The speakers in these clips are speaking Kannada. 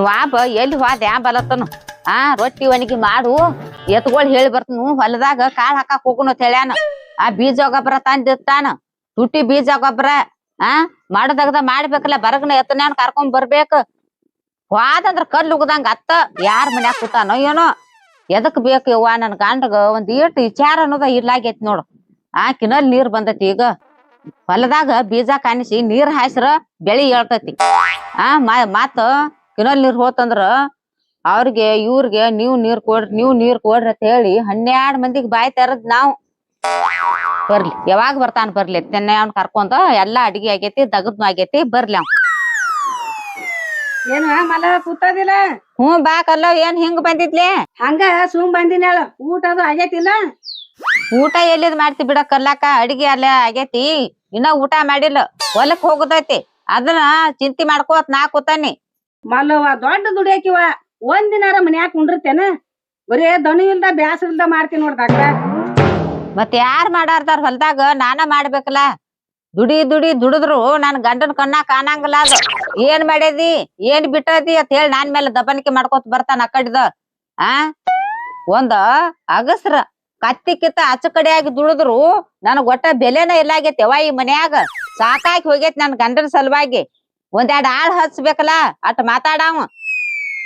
ನೀವ್ ಆಬ ಎಲ್ಲಿ ಹೋದ ಯಾ ಬಲತ್ತನು ಆ, ರೊಟ್ಟಿ ಒಣಗಿ ಮಾಡು, ಎತ್ಗೊಳ್ ಹೇಳಿ ಬರ್ತನು, ಹೊಲದಾಗ ಕಾಳ್ ಹಾಕಾಕ್ ಹೋಗುನು ಹೇಳ್ಯಾನ. ಆ, ಬೀಜ ಗೊಬ್ಬರ ತಂದಿರ್ತಾನ ತುಟ್ಟಿ ಬೀಜ ಗೊಬ್ಬರ, ಆ, ಮಾಡದಾಗದ ಮಾಡ್ಬೇಕಲ್ಲ, ಬರಗನ ಎತ್ತನ ಕರ್ಕೊಂಡ್ ಬರ್ಬೇಕು. ಹೋದಂದ್ರ ಕಲ್ಲು ಉಗದಂಗ ಅತ್ತ, ಯಾರ ಮನ್ಯಾಗ ಕೂತಾನೋ ಏನೋ. ಎದಕ್ ಬೇಕು ಯವ್ವ ನನ್ ಗಂಡಗ, ಒಂದ್ ಏಟ್ ವಿಚಾರ ಅನ್ನೋದ ಇರ್ಲಾಗೈತಿ ನೋಡು. ಆ ಕಿನಲ್ ನೀರ್ ಬಂದೈತಿ ಈಗ. ಹೊಲದಾಗ ಬೀಜ ಕಾಣಿಸಿ, ನೀರ್ ಹಾಯ್ಸ್ರ ಬೆಳಿ ಏಳ್ತೈತಿ. ಆ ಮತ್ತ ಕಿನಲ್ ನೀರ್ ಹೋತಂದ್ರ ಅವ್ರಿಗೆ ಇವ್ರಿಗೆ ನೀವ್ ನೀರ್ ಕೊಡ್ರಿ ನೀವ್ ನೀರ್ ಕೊಡ್ರಿ ಅಂತ ಹೇಳಿ ಹನ್ನೆರಡ್ ಮಂದಿಗ್ ಬಾಯ್ ತೆರದ್ ನಾವ್ ಬರ್ಲಿ. ಯಾವಾಗ ಬರ್ತಾನ ಬರ್ಲಿ. ತೆನ್ನೆ ಅವ್ನ್ ಕರ್ಕೊಂಡ ಎಲ್ಲಾ ಅಡಿಗೆ ಆಗೇತಿ ದಗದ್ನು ಆಗೇತಿ ಬರ್ಲಿ ಅವ್ ಏನ ಮಲ ಕೂತದಿಲ್ಲ? ಹ್ಞೂ ಬಾ ಕಲ್ಲ ಏನ್ ಹಿಂಗ್ ಬಂದಿದ್ಲಿ? ಹಂಗ ಸುಮ್ ಬಂದಿನ ಊಟ ಅದು ಆಗೈತಿಲ್ಲ? ಊಟ ಎಲ್ಲಿದ್ ಮಾಡ್ತಿ ಬಿಡ ಕರ್ಲಾಕ? ಅಡಿಗೆ ಅಲ್ಲ ಆಗೇತಿ. ಇನ್ನ ಊಟ ಮಾಡಿಲ್ಲ. ಹೊಲಕ್ ಹೋಗುದೈತಿ. ಅದನ್ನ ಚಿಂತಿ ಮಾಡ್ಕೋತ್ ನಾ ಕೂತಾನಿ. ಮಲ್ಲವ ದೊಡ್ಡ ದುಡಿಯಾಕಿವ ಒಂದಿನಾರ ದಿನಾರ ಮನ್ಯಾಗ ಕುಂಡಿರ್ತೇನ? ಬರೇ ದಣಿ ಇಲ್ದ ಬ್ಯಾಸರ ಇಲ್ದ ಮಾಡ್ತೀನಿ ನೋಡ್ದಾಗ ಯಾರ್ ಮಾಡಾರ್ತಾರ ಹೊಲ್ದಾಗ ನಾನ ಮಾಡ್ಬೇಕಲ್ಲ? ದುಡಿ ದುಡಿ ದುಡಿದ್ರು ನನ್ ಗಂಡನ ಕಣ್ಣ ಕಾಣಂಗಿಲ್ಲ ಅದು. ಏನ್ ಮಾಡ್ಯದಿ ಏನ್ ಬಿಟ್ಟದಿ ಅಂತ ಹೇಳಿ ನಾನ್ ಮೇಲೆ ದಬ್ಬನಿಕೆ ಮಾಡ್ಕೊತ ಬರ್ತಾನ ಅಕ್ಕಡಿದ ಕಡಿದ ಆ? ಒಂದ ಅಗಸ್ರ ಕತ್ತಿ ಕಿತ್ತ ಆಚ ಕಡೆಯಾಗಿ ದುಡಿದ್ರು, ನನಗ್ ಒಟ್ಟ ಬೆಲೆನ ಇಲ್ಲಾಗೈತಿ ಅವ ಈ ಮನ್ಯಾಗ. ಸಾಕಾಗಿ ಹೋಗೈತಿ ನನ್ ಗಂಡನ ಸಲುವಾಗಿ. ಒಂದೆರಡ್ ಆಳ್ ಹಚ್ಬೇಕಲ್ಲ ಅಟ್ ಮಾತಾಡವ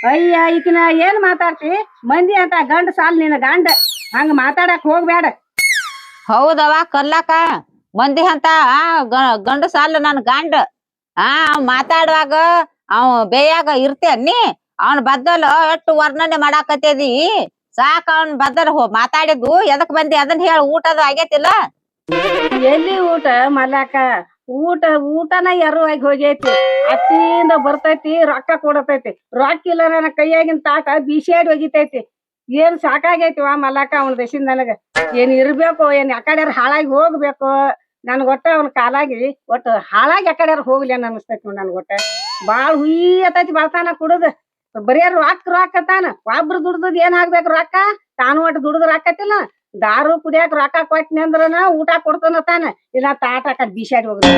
ಅಯ್ಯ ಈಕಿನ ಏನ್ ಮಾತಾಡ್ತಿ? ಮಂದಿ ಅಂತ ಗಂಡ ಸಾಲ್ ನಿನ್ನ ಗಂಡ. ಹಂಗ ಮಾತಾಡಕ್ ಹೋಗ್ಬೇಡ ಹೌದವ ಕಲ್ಲಕ ಮಂದಿ ಅಂತ ಆ ಗಂಡ ಸಾಲು ನನ್ ಗಂಡ. ಆ ಮಾತಾಡುವಾಗ ಅವ್ ಬೇಯಾಗ ಇರ್ತೇನಿ ಅವನ್ ಬದ್ದಲ್ ಎಷ್ಟು ವರ್ಣನೆ ಮಾಡಾಕತ್ತೇದಿ? ಸಾಕ ಅವನ್ ಬದ್ದಲ್ ಹೋ ಮಾತಾಡಿದ್ದು ಎದಕ್ ಬಂದಿ? ಅದನ್ನ ಹೇಳ ಊಟದ ಆಗೇತಿಲ್ಲ? ಎಲ್ಲಿ ಊಟ ಮಲ್ಲಾಕ? ಊಟ, ಊಟನ ಎರುವಾಗಿ ಹೋಗೈತಿ? ಅತ್ತಿಯಿಂದ ಬರ್ತೈತಿ, ರೊಕ್ಕ ಕೊಡತೈತಿ. ರೊಕ್ಕ ಇಲ್ಲ ನನ್ನ ಕೈಯಾಗಿನ ತಾಟ ಬಿಸಿಯಾಡಿ ಒಗಿತೈತಿ ಏನ್ ಸಾಕಾಗೈತಿ ವಾ ಮಲಕ ಅವನ ದೇಶಿಂದ ನನಗ? ಏನ್ ಇರ್ಬೇಕು, ಏನ್ ಯಾಕಡ್ಯಾರ ಹಾಳಾಗಿ ಹೋಗ್ಬೇಕು? ನನ್ ಒಟ್ಟ ಅವನ ಕಾಲಾಗಿ, ಒಟ್ಟು ಹಾಳಾಗಿ ಯಾಕಡ್ಯಾರ ಹೋಗ್ಲಿ ಅನ್ ಅನಸ್ತೈತಿ ನನ್ಗ ಒಟ್ಟ. ಬಾಳ್ ಹುಯ್ಯತೈತಿ ಬಾಳ್ತಾನ ಕುಡುದ. ಬರೀ ರೊಕ್ಕ ರೊಕ್ಕ ತಾನ. ಒಬ್ರು ದುಡ್ದದ್ ಏನ್ ಆಗ್ಬೇಕು ರೊಕ್ಕ? ತಾನು ಒಟ್ಟು ದುಡ್ದು ದಾರು ಕುಡಿಯಾಕ ರೊಕ್ಕ ಕೊಟ್ನಿ ಅಂದ್ರನ ಊಟ ಕೊಡ್ತಾನ ತಾನ. ಇಲ್ಲ ತಾಟಾಕ ಬಿಸಾಡಿ ಹೋಗ್ರಿ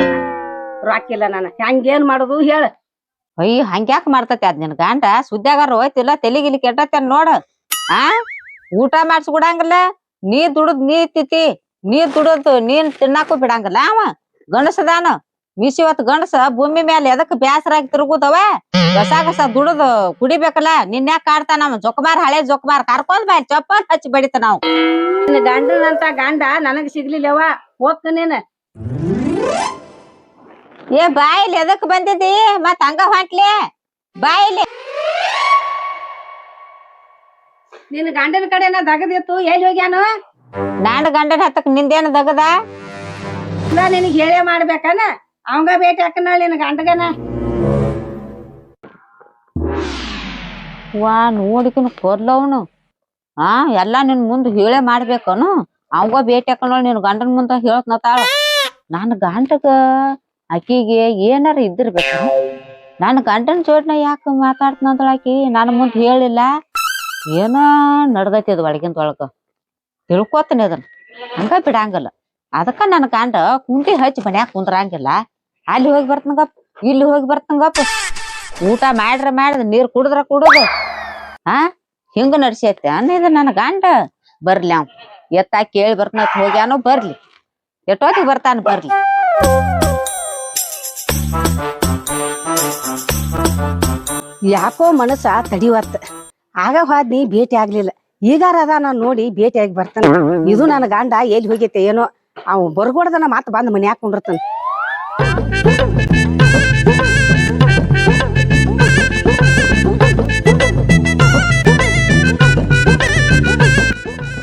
ರೊಕ್ಕ ಇಲ್ಲ ನಾನು. ಹೆಂಗೇನ್ ಮಾಡುದು ಹೇಳ. ಅಯ್ಯ, ಹಂಗ್ಯಾಕ್ ಮಾಡ್ತತಿ ಅದ್ ನಿನ್ ಗಂಡ? ಸುದ್ದಿಯಾಗಾರ ಹೋಯ್ತಿಲ್ಲ ತೆಲಿಗಿಲಿ ಕೆಟ್ಟತೇನ್ ನೋಡ. ಆ? ಊಟ ಮಾಡ್ಸಿ ಕೊಡಂಗಿಲ್ಲ ನೀ ದುಡದ್ ನೀ ತಿತಿ ನೀ ದುಡದ್ ನೀನ್ ತಿನ್ನಾಕು ಬಿಡಂಗಿಲ್ಲ ಅವ. ಗಣಸದಾನ ಮಿಸಿವತ್ ಗಂಡಸ ಭೂಮಿ ಮೇಲೆ ಎದಕ್ ಬ್ಯಾಸರಾಗಿ ತಿರುಗುದವ? ಹೊಸ ಹೊಸ ದುಡದು ಕುಡಿಬೇಕಲ್ಲ? ನಿನ್ನೆ ಕಾಡ್ತಾನ ನಮ್ಮ ಜೊಕಮಾರ್ ಹಳೆ ಜೊಕಮಾರ್ ಕರ್ಕೊಂಡ್ ಬಾ ಚಪ್ಪಲ್ ಹಚ್ಚಿ ಬಡಿತ ನಾವು. ಗಂಡನಂತ ಗಂಡ ನನಗ್ ಸಿಗ್ಲಿಲ್ಲವ ಹೋಗ್ತ ನೀನ್. ಏ ಬಾಯಿಲಿ ಎದಕ್ ಬಂದಿದ್ದಿ? ಮತ್ ಹಂಗ ಹೊಂಟ್ಲಿ? ಬಾಯಿಲಿ ನಿನ್ನ ಗಂಡನ ಕಡೆನ ದಗದಿತ್ತು ಎಲ್ಲಿ ಹೋಗ್ಯಾನು? ನಾನ್ ಗಂಡನ ಹತ್ತಕ್ ನಿಂದೇನ ದಗದ? ನಾ ನಿನಗ್ ಹೇಳೇ ಮಾಡ್ಬೇಕನ? ಅವಂಗ ಭೇಟಿ ಹಾಕನ ನಿನ್ನ ಗಂಡಗನ ವಾ, ನೋಡಿಕಿನ ಕೊರ್ಲವನು. ಆ, ಎಲ್ಲ ನಿನ್ ಮುಂದೆ ಹೇಳೇ ಮಾಡ್ಬೇಕನು. ಅವಂಗ ಭೇಟಿ ಹಾಕೊಂಡು ನಿನ್ ಗಂಡನ ಮುಂದೆ ಹೇಳಕ್ ನತಾಳ ನನ್ನ ಗಂಡಗ ಆಕಿಗೆ ಏನಾರ ಇದ್ದಿರ್ಬೇಕು? ನನ್ನ ಗಂಡನ ಜೋಡ್ನ ಯಾಕೆ ಮಾತಾಡ್ತನಂದ್ರ ಆಕಿ? ನನ್ನ ಮುಂದೆ ಹೇಳಿಲ್ಲ. ಏನೋ ನಡ್ದೈತಿ ಅದು ಒಳಗಿಂದೊಳಗ ತಿಳ್ಕೊತೀನಿ ಅದನ್ನ. ಹಂಗ ಬಿಡಂಗಿಲ್ಲ. ಅದಕ್ಕ ನನ್ನ ಗಂಡ ಕುಂಟಿ ಹಚ್ಚಿ ಮನ್ಯಾಗ ಕುಂದ್ರಂಗಿಲ್ಲ. ಅಲ್ಲಿ ಹೋಗಿ ಬರ್ತನಗಪ್ಪ ಇಲ್ಲಿ ಹೋಗಿ ಬರ್ತನಗಪ್ಪ ಊಟ ಮಾಡ್ರ ಮಾಡ್ದ, ನೀರ್ ಕುಡಿದ್ರ ಕುಡುದು. ಆ? ಹಿಂಗ ನಡ್ಸೈತೆ ಅನ್ನಿದ ನನ್ನ ಗಂಡ. ಬರ್ಲಿ ಅವ್. ಎತ್ತ ಕೇಳಿ ಬರ್ತನತ್ ಹೋಗ್ಯಾನೋ ಬರ್ಲಿ. ಎಟ್ಟೋತಿ ಬರ್ತಾನ ಬರ್ಲಿ. ಯಾಕೋ ಮನಸ್ಸ ತಡಿವತ್ತ. ಆಗ ಹೋದ್ನಿ ಭೇಟಿ ಆಗ್ಲಿಲ್ಲ. ಈಗಾರ ಅದ ನಾನು ನೋಡಿ ಭೇಟಿ ಆಗಿ ಬರ್ತಾನೆ. ಇದು ನನ್ನ ಗಂಡ ಎಲ್ಲಿ ಹೋಗೈತೆ ಏನೋ. ಅವ್ ಬರ್ಗೋಡ್ದನ ಮಾತು ಬಂದ್ ಮನ್ಯಾಗ ಕುಂಡಿರ್ತಾನ.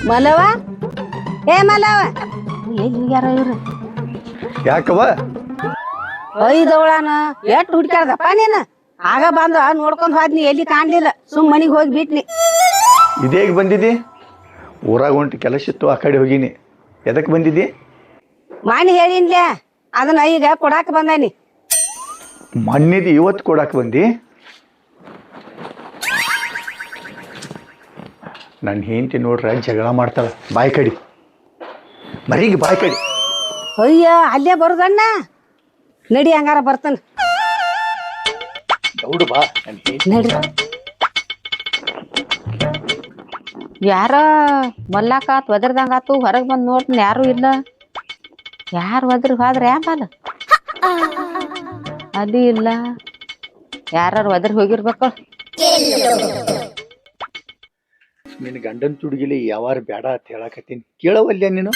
ಮಲವ? ಏ ಮಲವ? ಯಾರ ಇವ್ರು ಯಾಕವ ಐದವಳನ ಎಟ್ ಹುಡ್ಕ್ಯಾರ್ದಪ್ಪ ನೀನ? ಆಗ ಬಂದ ನೋಡ್ಕೊಂಡ್ ಹೋದ್ನಿ ಎಲ್ಲಿ ಕಾಣ್ಲಿಲ್ಲ. ಸುಮ್ ಮನಿಗ್ ಹೋಗಿ ಬಿಟ್ನಿ. ಇದೇಗ್ ಬಂದಿದ್ದಿ ಊರಾಗ ಹೊಂಟು ಕೆಲಸ ಇತ್ತು ಆ ಕಡೆ ಹೋಗಿನಿ. ಎದಕ್ಕೆ ಬಂದಿದ್ದಿ ಮಾನಿ ಹೇಳಿನ್ಲೆ. ಅದನ್ನ ಈಗ ಕೊಡಾಕ ಬಂದೇನಿ ಮಣ್ಣಿದ್ ಇವತ್ತು ಕೊಡಾಕ ಬಂದಿ? ನನ್ನ ಹೆಂಡತಿ ನೋಡ್ರ ಜಗಳ ಮಾಡ್ತಾಳ. ಬಾಯಿ ಕಡಿ. ಮರಿಗೆ ಬಾಯಿ ಕಡಿ. ಅಯ್ಯ ಅಲ್ಲೇ ಬರುದಣ್ಣ. ನಡಿ ಹಂಗಾರ ಬರ್ತಾನ. ಬಾ ಯಾರ ಮಲ್ಲಾಕಾತ್ ಒದರ್ದಂಗಾತು ಹೊರಗೆ ಬಂದು ನೋಡ್ತೀನಿ ಯಾರು ಇಲ್ಲ. ಯಾರು ಒದ್ರಿ ಹೋದ್ರ ಯಾಂಬಲ್ಲ ಅಲ್ಲಿ ಇಲ್ಲ. ಯಾರು ಒದ್ರಿ ಹೋಗಿರ್ಬೇಕು. ನಿನ್ನ ಗಂಡನ ತುಡುಗಿಲಿ ಯಾವಾರು ಬೇಡ ಅಂತ ಹೇಳಕತ್ತೀನಿ. ಕೇಳವಲ್ಯ ನೀನು?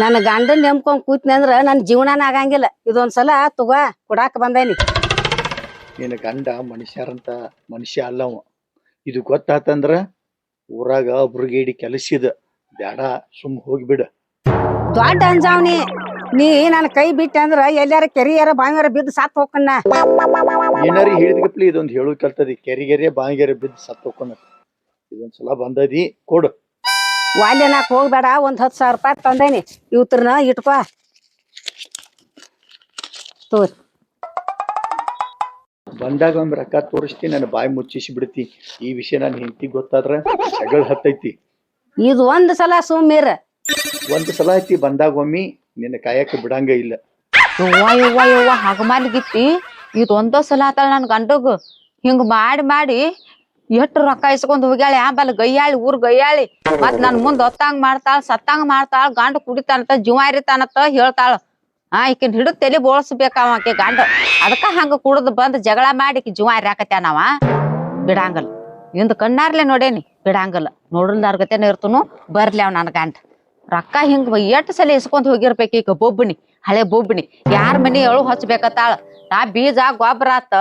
ನನ್ನ ಗಂಡನ್ ನೆಮ್ಕೊಂಡ್ ಕೂತ್ನಿ ಅಂದ್ರ ನನ್ನ ಜೀವನಾನ ಆಗಂಗಿಲ್ಲ. ಇದೊಂದ್ಸಲ ತಗೋ ಕೊಡಾಕ ಬಂದೇನಿ. ನಿನ್ನ ಗಂಡ ಮನುಷ್ಯರಂತ ಮನುಷ್ಯ ಅಲ್ಲವ. ಇದು ಗೊತ್ತಾತಂದ್ರ ಊರಾಗ ಒಬ್ರಿಗೇಡಿ ಕೆಲಸಿದ. ಬೇಡ ಸುಮ್ ಹೋಗ್ಬಿಡ. ದೊಡ್ಡ ಅಂಜಾವ್ನಿ. ನೀ ನನ್ನ ಕೈ ಬಿಟ್ಟೆ ಅಂದ್ರ ಎಲ್ಲಾರ ಕೆರಿಯಾರ ಬಾವಿಯಾರ ಬಿದ್ದು ಸಾತ್ ಹೋಗ್ಕಣ್ಣ. ಏನಾರ ಹೇಳಿದ್ಗಪ್ಲಿ ಇದೊಂದು ಹೇಳು ಕಲ್ತದಿ ಕೆರಿಗೆರೆ ಬಾಯಿಗೆರೆ ಬಿದ್ದು ಸತ್ತು ಹೋಗೋಣ ಇದೊಂದ್ಸಲ ಬಂದದಿ ಕೊಡು. ವಾಲ್ಯನಾಕ್ ಹೋಗ್ಬೇಡ ಒಂದ್ ಹತ್ತು ಸಾವಿರ ರೂಪಾಯಿ ತಂದೇನಿ. ಇವತ್ರನ ಇಟ್ಕೋ. ತೋರಿ. ಬಂದಾಗ ಒಂದ್ ರೊಕ್ಕ ತೋರಿಸ್ತಿ ನನ್ನ ಬಾಯಿ ಮುಚ್ಚಿಸಿ ಬಿಡ್ತಿ. ಈ ವಿಷಯ ನನ್ನ ಹೆಂಡತಿ ಗೊತ್ತಾದ್ರ ಜಗಳ ಹತ್ತೈತಿ. ಇದು ಒಂದ್ ಸಲ ಸುಮ್ಮಿರ ಒಂದ್ ಸಲ ಐತಿ ಬಂದಾಗ ಒಮ್ಮಿ. ನಿನ್ನ ಕಾಯಕ್ಕೆ ಬಿಡಂಗ ಇಲ್ಲ. ಯವ್ವ ಯವ್ವ ಯವ್ವ ಹಗಮಾಲಿಗಿತ್ತಿ ಇದು ಒಂದೋ ಸಲ ಆತಾಳ ನನ್ ಗಂಡಗ. ಹಿಂಗ್ ಮಾಡಿ ಮಾಡಿ ಎಷ್ಟು ರೊಕ್ಕ ಇಸ್ಕೊಂಡ್ ಹೋಗ್ಯಾಳ ಯಾಂಬಲ್ ಗಯ್ಯಾಳಿ ಊರ್ ಗಯ್ಯಾಳಿ ಮತ್ ನನ್ ಮುಂದ್ ಒತ್ತಂಗ್ ಮಾಡ್ತಾಳ, ಸತ್ತಂಗ್ ಮಾಡ್ತಾಳ, ಗಂಡ ಕುಡಿತಾನತ್ತ ಜೀವ ಇರಿತಾನತ್ತ ಹೇಳ್ತಾಳ. ಆ, ಈಕಿನ್ ಹಿಡಿದ್ ತಲೆ ಬೋಳ್ಸ್ಬೇಕಾವ ಆಕೆ ಗಂಡ. ಅದಕ್ಕ ಹಂಗ ಕುಡದ್ ಬಂದ್ ಜಗಳ ಮಾಡಿ ಈಕಿ ಜೀವ ಇರಾಕತ್ಯಾನವ ಬಿಡಂಗಲ್ಲ. ಇಂದ ಕಣ್ಣಾರ್ಲೆ ನೋಡೇನಿ, ಬಿಡಂಗಲ್ಲ. ನೋಡಲ್ದಾರ್ಗತೆನ ಇರ್ತನು, ಬರ್ಲಿ ಅವ್ ನನ್ ಗಂಡ. ರೊಕ್ಕ ಹಿಂಗ ಎಷ್ಟು ಸಲ ಇಸ್ಕೊಂಡ್ ಹೋಗಿರ್ಬೇಕು ಈಗ ಬೊಬ್ಬನಿ ಹಳೆ ಬೊಬ್ಬನಿ. ಯಾರ ಮನಿ ಎಳು ಹಚ್ಬೇಕತ್ತಾಳ? ನಾ ಬೀಜ ಗೊಬ್ಬರ ಆತ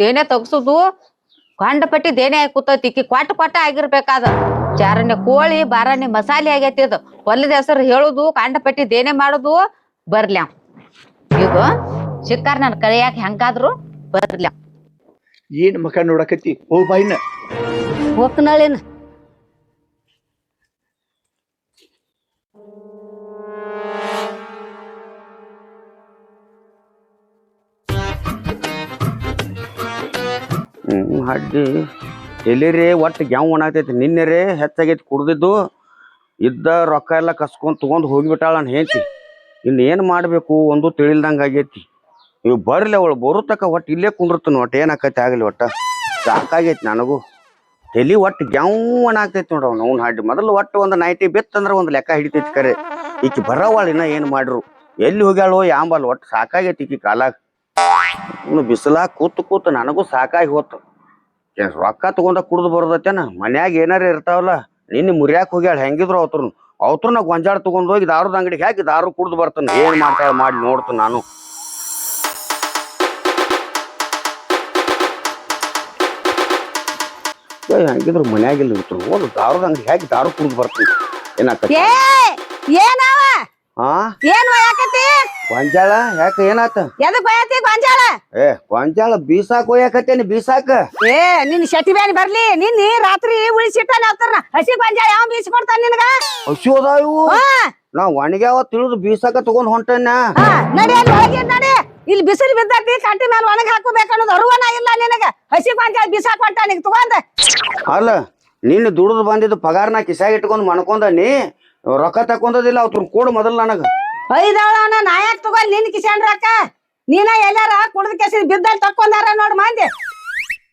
ದೇನೆ ತಗ್ಸುದು. ಗಂಡ ಪಟ್ಟಿ ದೇನೆ ಆಗಿ ಕೂತೈತಿ ಈಕಿ ಕೊಟ್ಟ ಕೊಟ್ಟ ಆಗಿರ್ಬೇಕಾದ. ಚಾರಣ್ಯ ಕೋಳಿ ಬಾರನೆ ಮಸಾಲೆ ಆಗೈತಿ ಅದು ಹೊಲದ ಹೆಸರು ಹೇಳುದು ಕಾಂಡ ಪಟ್ಟಿ ದೇನೆ ಮಾಡುದು ಬರ್ಲಿ ಅವ್. ಈಗ ಸಿಕ್ಕಾರ ನನ್ ಕೈಯಾಗ ಹೆಂಗಾದ್ರು ಬರ್ಲಿ ಅವ್. ಏನ್ ಮಕ ನೋಡಕತ್ತಿ? ಓ ಬಾಯಿನ. ಹೋಗ್ನಳಿನ ಹ್ಞೂ ಹಡ್ಡಿ ಎಲ್ಲಿರಿ ಒಟ್ಟು ಗ್ಯಾವ್ ಒಣಾಗ್ತೈತಿ. ನಿನ್ನೆರೆ ಹೆಚ್ಚಾಗೈತಿ ಕುಡ್ದಿದ್ದು. ಇದ್ದ ರೊಕ್ಕ ಎಲ್ಲ ಕಸ್ಕೊಂಡ್ ತಗೊಂಡ್ ಹೋಗಿಬಿಟ್ಟಾಳ ನನ್ನ ಹೇಳ್ತಿ ಇನ್ನು ಏನು ಮಾಡಬೇಕು? ಒಂದು ತಿಳಿಲ್ದಂಗೆ ಆಗೈತಿ. ಇವು ಬರ್ಲಿ ಅವಳು. ಬರೋ ತಕ ಒಟ್ಟು ಇಲ್ಲೇ ಕುಂದಿರ್ತಾನ ಒಟ್ಟು ಏನಾಕೈತಿ ಆಗಲಿ ಒಟ್ಟು. ಸಾಕಾಗೈತಿ ನನಗೂ. ತಲಿ ಒಟ್ಟು ಗ್ಯಾವ್ ಒಣಾಗ್ತೈತಿ ನೋಡು ಅವ್ನು. ಅವ್ನು ಹಾಡಿ ಮೊದಲು ಒಟ್ಟು ಒಂದು ನೈಟಿ ಬಿತ್ತಂದ್ರೆ ಒಂದು ಲೆಕ್ಕ ಹಿಡಿತೈತಿ ಕರೆ. ಈಕಿ ಬರೋವಾಳಿನ ಏನು ಮಾಡ್ರು? ಎಲ್ಲಿ ಹೋಗ್ಯಾಳೋ ಯಾಂಬಲ್ ಒಟ್ಟು ಸಾಕಾಗೈತಿ ಈಕಿ ಕಾಲಾಗ. ಇನ್ನು ಕೂತು ಕೂತು ನನಗೂ ಸಾಕಾಗಿ ಹೋತು. ಏನ್ ರೊಕ್ಕ ತಗೊಂಡ ಕುಡ್ದು ಬರೋದತ್ತೇನ? ಮನ್ಯಾಗ ಏನಾರ ಇರ್ತಾವಲ್ಲ, ನಿನ್ನೆ ಮುರಿಯಾಕ ಹೋಗ್ಯಾಳ, ಹೆಂಗಿದ್ರು ಅವತ್ರ ನಾ ಗೊಂಜಾಳ ತಗೊಂಡ್ ಹೋಗಿ ದಾರದ ಅಂಗಡಿಗೆ ಹಾಕಿ ದಾರು ಕುಡ್ದು ಬರ್ತಾನ. ಏನ್ ಮಾಡ್ತಾ ಮಾಡಿ ನೋಡ್ತು ನಾನು. ಹೆಂಗಿದ್ರು ಮನ್ಯಾಗಿಲ್ಲ ಇರ್ತಾರ ಹೋದ್ ದಾರದ ಅಂಗಡಿ ಹಾಕಿ ದಾರು ಕುಡ್ದು ಬರ್ತೀನಿ. ಏನಾಗ್ತದೆ ಹಾ ಏನ್ ಒಯ್ಯಾಕತಿ ಗೊಂಜಾಳ? ಯಾಕ ಏನಾತ? ಎದಕ್ ಒಯ್ಯತಿ ಗೊಂಜಾಳ? ಏ ಗೊಂಜಾಳ ಬೀಸಾಕ್ ಹೋಯಾಕತ್ತೇನಿ ಬೀಸಾಕ. ಏ ನಿನ್ ಶಟಿ ಬ್ಯಾನಿ ಬರ್ಲಿ. ನಿನ್ನಿ ರಾತ್ರಿ ಉಳಿಸಿಟ್ಟಾನ ನಾವ್ತಾರ ಹಸಿ ಗೊಂಜಾಳ ಯಾವ ಬೀಸ್ಕೊಡ್ತಾನ ನಿನಗ? ಹಸಿ ಅದಾವ ಇವು. ನಾ ಒಣಗ್ಯಾವ ತಿಳಿದು ಬೀಸಾಕ ತಗೊಂಡ್ ಹೊಂಟೇನ ನಡಿ ಅಲ್ಲಿ ಒಳಗೆ ನಡಿ. ಇಲ್ಲಿ ಬಿಸಿಲು ಬಿದ್ದೈತಿ ಕಟ್ಟಿ ಮೇಲೆ ಒಣಗ ಹಾಕೋಬೇಕನ್ನೋದು ಅರುವನ ಇಲ್ಲ ನಿನಗ. ಹಸಿ ಗೊಂಜಾಳ ಬೀಸಾಕ್ ಹೊಂಟ ನಿಗ್ ತಗೊಂಡ. ಅಲ್ಲ ನಿನ್ನ ದುಡಿದು ಬಂದಿದ್ದು ಪಗಾರನ ಕಿಸಾಗ ಇಟ್ಕೊಂಡು ಮಣ್ಕೊಂಡ ನೀ ರೊಕ್ಕ ತಕೊಂಡದಿಲ್ಲ ಅವ್ರ ಕೊಡು ಮೊದಲು ನನಗ. ನಾ ಯಾಕೆ ತಗೋ ನಿನ್ ಕಿಶನ್ ರೊಕ್ಕ? ನೀನ ಎಲ್ಲಾರ ಕುಡ್ದ ಕೆಸಿ ಬಿದ್ದಲ್ಲಿ ತಕ್ಕೊಂಡಾರ ನೋಡ್ ಮಂದಿ.